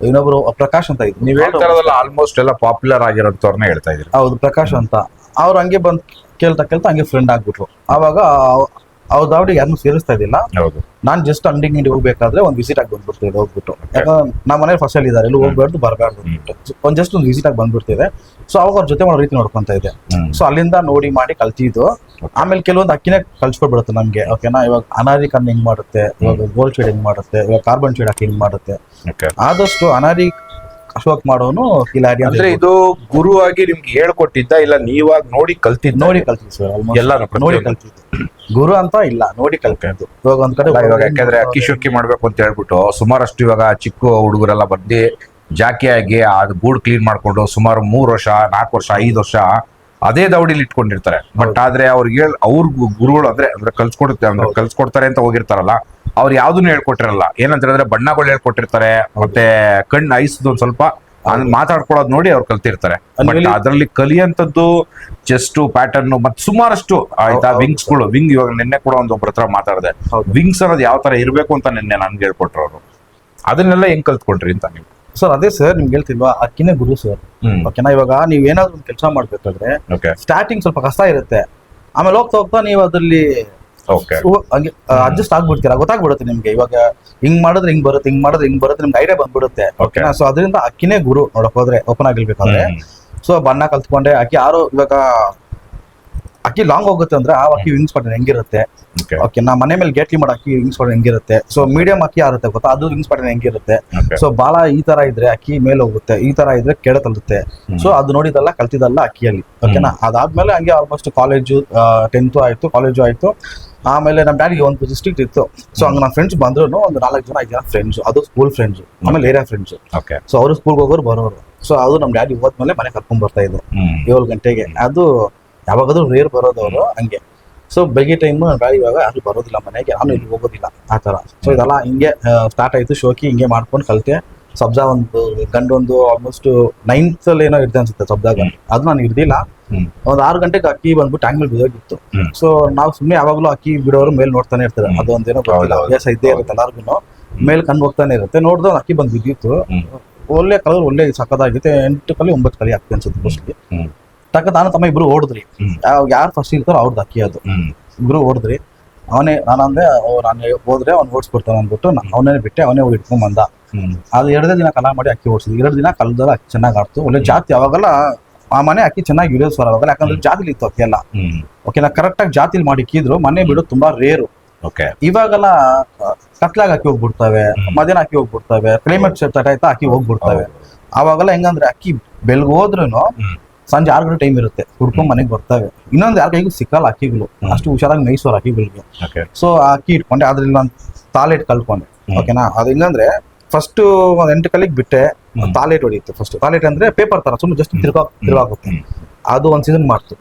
ಇನ್ನೊಬ್ರು ಪ್ರಕಾಶ್ ಅಂತ ಇದ್ರು. ನೀವ್ ಹೇಳ್ತಾ ಇರೋದಲ್ಲ ಆಲ್ಮೋಸ್ಟ್ ಎಲ್ಲ ಪಾಪ್ಯುಲರ್ ಆಗಿರೋಂಥವ್ರನ್ನೇ ಹೇಳ್ತಾ ಇದ್ರು ಹೌದು ಪ್ರಕಾಶ್ ಅಂತ. ಅವ್ರು ಹಂಗೆ ಬಂದ್ ಕೇಳ್ತಾ ಕೇಳ್ತಾ ಹಂಗೆ ಫ್ರೆಂಡ್ ಆಗ್ಬಿಟ್ರು. ಆವಾಗ ಅವ್ರ ದಾವಡಿ ಯಾರನ್ನೂ ಸೇರಿಸ್ತಾ ಇದ್ದಿಲ್ಲ. ಹೌದು. ನಾನ್ ಜಸ್ಟ್ ಅಂಗಡಿ ಗಿಂಡಿ ಹೋಗ್ಬೇಕಾದ್ರೆ ಒಂದು ವಿಸಿಟ್ ಆಗಿ ಬಂದ್ಬಿಡ್ತಿದೆ ಹೋಗ್ಬಿಟ್ಟು. ಯಾಕಂದ್ರೆ ನಮ್ಮ ಮನೇಲಿ ಫಸ್ಟ್ ಅಲ್ಲಿ ಇದಾರೆ ಎಲ್ಲೂ ಹೋಗ್ಬಾರ್ದು ಬರಬಾರ್ದು. ಅಂದ್ಬಿಟ್ಟು ಒಂದ್ ಜಸ್ಟ್ ಒಂದು ವಿಸಿಟ್ ಆಗಿ ಬಂದ್ಬಿಡ್ತಿದೆ. ಸೊ ಅವಾಗ ಅವ್ರ ಜೊತೆ ಮಾಡೋ ರೀತಿ ನೋಡ್ಕೊಂತ ಇದೆ. ಸೊ ಅಲ್ಲಿಂದ ನೋಡಿ ಮಾಡಿ ಕಲ್ತಿದ್ದು. ಆಮೇಲೆ ಕೆಲವೊಂದು ಅಕ್ಕಿನೇ ಕಲ್ಸ್ಕೊಡ್ಬಿಡುತ್ತೆ ನಮ್ಗೆ. ಓಕೆನಾ ಇವಾಗ ಅನಾರಿ ಕಣ್ಣು ಹೆಂಗ್ ಮಾಡುತ್ತೆ? ಇವಾಗ ಗೋಲ್ಡ್ ಶೇಡ್ ಹೆಂಗ್ ಮಾಡುತ್ತೆ? ಇವಾಗ ಕಾರ್ಬನ್ ಶೇಡ್ ಹಾಕಿ ಹೆಂಗ್ ಮಾಡುತ್ತೆ? ಆದಷ್ಟು ಅನಾರಿ ಅಶೋಕ್ ಮಾಡೋನು ಕಿಲಾರಿ ಅಂದ್ರೆ ಇದು ಗುರು ಆಗಿ ನಿಮ್ಗೆ ಹೇಳ್ಕೊಟ್ಟಿದ್ದ ಇಲ್ಲ ನೀವಾಗ ನೋಡಿ ಕಲ್ತಿದ್ದ? ನೋಡಿ ಕಲ್ತಿದ್ದು ಸರ್ ಎಲ್ಲಾನು ನೋಡಿ ಪ್ರತಿಯೊಂದು. ಗುರು ಅಂತ ಇಲ್ಲ ನೋಡಿ ಕಲ್ತಿದ್ದು. ಇವಾಗ ಒಂದ್ ಕಡೆ ಅಲ್ಲ, ಇವಾಗ ಯಾಕಂದ್ರೆ ಅಕ್ಕಿ ಶುಕ್ಕಿ ಮಾಡ್ಬೇಕು ಅಂತ ಹೇಳ್ಬಿಟ್ಟು ಸುಮಾರಷ್ಟು ಇವಾಗ ಚಿಕ್ಕ ಹುಡುಗರೆಲ್ಲ ಬಂದು ಜಾಕಿಯಾಗಿ ಆ ಗೂಡ್ ಕ್ಲೀನ್ ಮಾಡ್ಕೊಂಡು ಸುಮಾರು ಮೂರ್ ವರ್ಷ ನಾಲ್ಕು ವರ್ಷ ಐದು ವರ್ಷ ಅದೇ ದೌಡಿಲಿ ಇಟ್ಕೊಂಡಿರ್ತಾರೆ. ಬಟ್ ಆದ್ರೆ ಅವ್ರಿಗೆ ಅವ್ರ ಗುರುಗಳು ಅಂದ್ರೆ ಅಂದ್ರೆ ಕಲ್ಸ್ಕೊಡುತ್ತೆ ಅಂದ್ರೆ. ಕಲ್ಸ್ಕೊಡ್ತಾರೆ ಅಂತ ಹೋಗಿರ್ತಾರಲ್ಲ ಅವ್ರು ಯಾವ್ದನ್ನು ಹೇಳ್ಕೊಟ್ಟಿರಲ್ಲ. ಏನಂತ ಹೇಳಿದ್ರೆ ಬಣ್ಣಗಳು ಹೇಳ್ಕೊಟ್ಟಿರ್ತಾರೆ ಮತ್ತೆ ಕಣ್ಣು ಐಸ್ದು ಒಂದ್ ಸ್ವಲ್ಪ ಮಾತಾಡ್ಕೊಳ್ಳೋದು ನೋಡಿ ಅವ್ರು ಕಲ್ತಿರ್ತಾರೆ. ಅದರಲ್ಲಿ ಬಟ್ ಅದ್ರಲ್ಲಿ ಕಲಿಯಂತದ್ದು ಚೆಸ್ಟ್ ಪ್ಯಾಟರ್ನ್ ಮತ್ತೆ ಸುಮಾರಷ್ಟು ಆಯ್ತಾ. ವಿಂಗ್ಸ್ಗಳು ವಿಂಗ್ ಇವಾಗ ನಿನ್ನೆ ಕೂಡ ಒಂದು ಒಬ್ಬರ ಹತ್ರ ಮಾತಾಡಿದೆ. ವಿಂಗ್ಸ್ ಅನ್ನೋದು ಯಾವ ತರ ಇರಬೇಕು ಅಂತ ನಿನ್ನೆ ನನ್ಗೆ ಹೇಳ್ಕೊಟ್ರು ಅವರು. ಅದನ್ನೆಲ್ಲ ಹೆಂಗ್ ಕಲ್ತ್ಕೊಂಡ್ರಿ ಅಂತ ನೀವು? ಸರ್ ಅದೇ ಸರ್ ನಿಮ್ಗೆ ಹೇಳ್ತಿಲ್ವಾ ಅಕ್ಕಿನೇ ಗುರು ಸರ್. ಓಕೆನಾ ಇವಾಗ ನೀವ್ ಏನಾದ್ರು ಒಂದು ಕೆಲಸ ಮಾಡ್ಬೇಕಾದ್ರೆ ಸ್ಟಾರ್ಟಿಂಗ್ ಸ್ವಲ್ಪ ಕಷ್ಟ ಇರುತ್ತೆ. ಆಮೇಲೆ ಹೋಗ್ತಾ ಹೋಗ್ತಾ ನೀವು ಅದ್ರಲ್ಲಿ ಅಡ್ಜಸ್ಟ್ ಆಗ್ಬಿಡ್ತೀರಾ? ಗೊತ್ತಾಗ್ಬಿಡುತ್ತೆ ನಿಮ್ಗೆ. ಇವಾಗ ಹಿಂಗ್ ಮಾಡಿದ್ರೆ ಹಿಂಗ್ ಬರುತ್ತೆ ಹಿಂಗ್ ಮಾಡಿದ್ರೆ ಹಿಂಗ್ ಬರುತ್ತೆ ನಿಮ್ಗೆ ಐಡಿಯಾ ಬಂದ್ಬಿಡುತ್ತೆ. ಓಕೆ ಸೊ ಅದರಿಂದ ಅಕ್ಕಿನೇ ಗುರು ನೋಡಕ್ ಹೋದ್ರೆ ಓಪನ್ ಆಗಿರ್ಬೇಕಾದ್ರೆ. ಸೊ ಬಣ್ಣ ಕಲ್ತ್ಕೊಂಡೆ ಅಕ್ಕಿ ಯಾರು ಇವಾಗ ಅಕ್ಕಿ ಲಾಂಗ್ ಹೋಗುತ್ತೆ ಅಂದ್ರೆ ಆ ಅಕ್ಕಿ ವಿಂಗ್ಸ್ ಪಟ್ಟಣ ಹೆಂಗಿರುತ್ತೆ? ಓಕೆ ನಾ ಮನೆ ಮೇಲೆ ಗೇಟ್ಲಿ ಮಾಡೋ ಅಕ್ಕಿ ವಿಂಗ್ಸ್ ಪಟ್ಟಣ ಹೆಂಗಿರುತ್ತೆ? ಸೊ ಮೀಡಿಯಂ ಅಕ್ಕಿ ಆರುತ್ತೆ ಗೊತ್ತಾ? ಅದು ವಿಂಗ್ಸ್ ಪಟ್ಟಣ ಹೆಂಗಿರುತ್ತೆ? ಸೊ ಬಾಳ ಈ ತರ ಇದ್ರೆ ಅಕ್ಕಿ ಮೇಲೆ ಹೋಗುತ್ತೆ ಈ ತರ ಇದ್ರೆ ಕೆಳ ತಲುತ್ತೆ ಸೊ ಅದು ನೋಡಿದಲ್ಲ ಕಲ್ತಿದಲ್ಲ ಅಕ್ಕಿಯಲ್ಲಿ. ಓಕೆನಾ ಅದಾದ್ಮೇಲೆ ಹಂಗೆ ಆಲ್ಮೋಸ್ಟ್ ಕಾಲೇಜು ಟೆಂತ್ ಆಯ್ತು ಕಾಲೇಜು ಆಯ್ತು. ಆಮೇಲೆ ನಮ್ಮ ಡ್ಯಾಡಿಗೆ ಒಂದು ಡಿಸ್ಟ್ರಿಕ್ಟ್ ಇತ್ತು. ಸೊ ಹಂಗೆ ನಮ್ಮ ಫ್ರೆಂಡ್ಸ್ ಬಂದ್ರು ಒಂದು ನಾಲ್ಕು ಜನ ಐದು ಜನ ಫ್ರೆಂಡ್ಸ್ ಅದು ಸ್ಕೂಲ್ ಫ್ರೆಂಡ್ಸ್ ಆಮೇಲೆ ಏರಿಯಾ ಫ್ರೆಂಡ್ಸ್ ಓಕೆ ಸೊ ಅವರು ಸ್ಕೂಲ್ಗೆ ಹೋಗೋರು ಬರೋರು. ಸೊ ಅದು ನಮ್ಮ ಡ್ಯಾಡಿ ಹೋದ್ಮೇಲೆ ಮನೆ ಕರ್ಕೊಂಡ್ ಬರ್ತಾ ಇದ್ರು. ಏಳು ಗಂಟೆಗೆ. ಅದು ಯಾವಾಗಾದ್ರೂ ರೇರ್ ಬರೋದು ಅವರು ಹಂಗೆ. ಸೊ ಬೆಳಿಗ್ಗೆ ಟೈಮ್ ಡ್ಯಾಡಿ ಇವಾಗ ಯಾರು ಬರೋದಿಲ್ಲ ಮನೆಗೆ ನಾನು ಇಲ್ಲಿ ಹೋಗೋದಿಲ್ಲ ಆ ಥರ. ಸೊ ಇದೆಲ್ಲ ಹಿಂಗೆ ಸ್ಟಾರ್ಟ್ ಆಯಿತು. ಶೋಕಿ ಹಿಂಗೆ ಮಾಡ್ಕೊಂಡು ಕಲ್ತೆ. ಸಬ್ಜಾ ಒಂದು ಗಂಡೊಂದು ಆಲ್ಮೋಸ್ಟ್ ನೈನ್ತ್ ಅಲ್ಲಿ ಏನೋ ಇರ್ತೇನೆ ಅನ್ಸುತ್ತೆ ಸಬ್ಜಾಗ. ಗಂಡು ಅದು ನಾನು ಇರ್ದಿಲ್ಲ. ಒಂದ್ ಆರು ಗಂಟೆಗೆ ಅಕ್ಕಿ ಬಂದ್ಬಿಟ್ಟು ಟ್ಯಾಂಕ್ ಮೇಲೆ ಬಿದ್ದೋಗಿತ್ತು ಸೊ ನಾವು ಸುಮ್ಮನೆ ಯಾವಾಗಲೂ ಅಕ್ಕಿ ಬಿಡೋರು ಮೇಲೆ ನೋಡ್ತಾನೆ ಇರ್ತಾರೆ. ಅದೊಂದೇನೋ ಗೊತ್ತಿಲ್ಲ. ಅಭ್ಯಾಸ ಇದ್ದೇ ಇರುತ್ತೆ ಎಲ್ಲಾರ್ಗು ಮೇಲೆ ಕಣ್ಣು ಹೋಗ್ತಾನೆ ಇರುತ್ತೆ. ನೋಡಿದ್ರೆ ಒಂದ್ ಅಕ್ಕಿ ಬಂದು ಬಿದ್ದಿತ್ತು. ಒಳ್ಳೆ ಕಲರ್ ಒಳ್ಳೆ ಸಕ್ಕದಾಗಿತ್ತು ಎಂಟು ಕಲಿ ಒಂಬತ್ತು ಕಲಿ ಅಕ್ಕಿ ಅನ್ಸುತ್ತೆ ಮೋಸ್ಟ್ಲಿ ತಕ್ಕ ನಾನು ತಮ್ಮ ಇಬ್ರು ಓಡಿದ್ರಿ. ಯಾರು ಫಸ್ಟ್ ಇರ್ತಾರೋ ಅವ್ರದ್ದು ಅಕ್ಕಿ ಅದು. ಇಬ್ರು ಓಡಿದ್ರಿ. ಅವನೇ ನಾನಂದ್ರೆ ಓ, ನಾನು ಹೋದ್ರೆ ಅವ್ನು ಓಡಿಸ್ಬಿಡ್ತಾನೆ ಅಂದ್ಬಿಟ್ಟು ಅವನೇ ಬಿಟ್ಟೆ ಅವನೇ ಹೋಗಿ ಇಟ್ಕೊಂಡ್ ಬಂದ. ಅದು ಎರಡೇ ದಿನ ಕಲಾ ಮಾಡಿ ಅಕ್ಕಿ ಓಡಿಸಿದ್ವಿ. ಎರಡು ದಿನ ಕಲ್ದಲ್ಲ ಅಕ್ಕಿ ಚೆನ್ನಾಗಿ ಆಡ್ತು. ಒಳ್ಳೆ ಜಾತಿ ಅವಾಗೆಲ್ಲ ಆ ಮನೆ ಅಕ್ಕಿ ಚೆನ್ನಾಗಿ ಇಡೋದು ಸರ್ ಅವಾಗಲ್ಲ. ಯಾಕಂದ್ರೆ ಜಾತಿಲಿ ಇತ್ತು ಅಕ್ಕಿ ಎಲ್ಲ ಹ್ಮ್. ಓಕೆ ನಾ ಕರೆಕ್ಟಾಗಿ ಜಾತಿಲಿ ಮಾಡಿ ಇಕ್ಕಿದ್ರು. ಮನೆ ಬಿಡೋದು ತುಂಬಾ ರೇರು ಓಕೆ ಇವಾಗೆಲ್ಲ ಕತ್ಲಾಗ ಅಕ್ಕಿ ಹೋಗ್ಬಿಡ್ತವೆ ಮಧ್ಯಾಹ್ನ ಅಕ್ಕಿ ಹೋಗ್ಬಿಡ್ತವೆ ಕ್ಲೈಮೇಟ್ ಸೆಟ್ ಆಯ್ತಾ ಅಕ್ಕಿ ಹೋಗ್ಬಿಡ್ತವೆ. ಅವಾಗೆಲ್ಲ ಹೆಂಗಂದ್ರೆ ಅಕ್ಕಿ ಬೆಳಗ್ಗೆ ಹೋದ್ರುನು ಹ್ಮ್. ಸಂಜೆ ಆರು ಗಂಟೆ ಟೈಮ್ ಇರುತ್ತೆ ಹುಡ್ಕೊಂಡ್ ಮನೆಗೆ ಬರ್ತವೆ. ಇನ್ನೊಂದು ಯಾರ ಕೈಗೂ ಸಿಕ್ಕಲ್ಲ ಅಕ್ಕಿಗಳು. ಅಷ್ಟು ಹುಷಾರಾಗಿ ಮೈಸೂರು ಅಕ್ಕಿಗಳಿಗೆ. ಸೊ ಆ ಅಕ್ಕಿ ಇಟ್ಕೊಂಡೆ ಅದ್ರಲ್ಲಿ ನಾನು ತಾಲೆ ಕಲ್ಕೊಂಡೆ ಓಕೆನಾ ಅದು ಹೆಂಗಂದ್ರೆ ಫಸ್ಟ್ ಒಂದ್ ಎಂಟು ಕಲ್ಲಿಗೆ ಬಿಟ್ಟೆ ತಾಲೆಟ್ ತಾಲೇಟ್ ಹೊಡಿತು ಫಸ್ಟ್ ತಾಲೇಟ್ ಅಂದ್ರೆ ಪೇಪರ್ ತರ ಸುಮ್ಮನೆ ಜಸ್ಟ್ ತಿರ್ಗಾ ತಿರ್ಗಾಗುತ್ತೆ. ಅದು ಒಂದ್ ಸೀಸನ್ ಮಾಡ್ತು.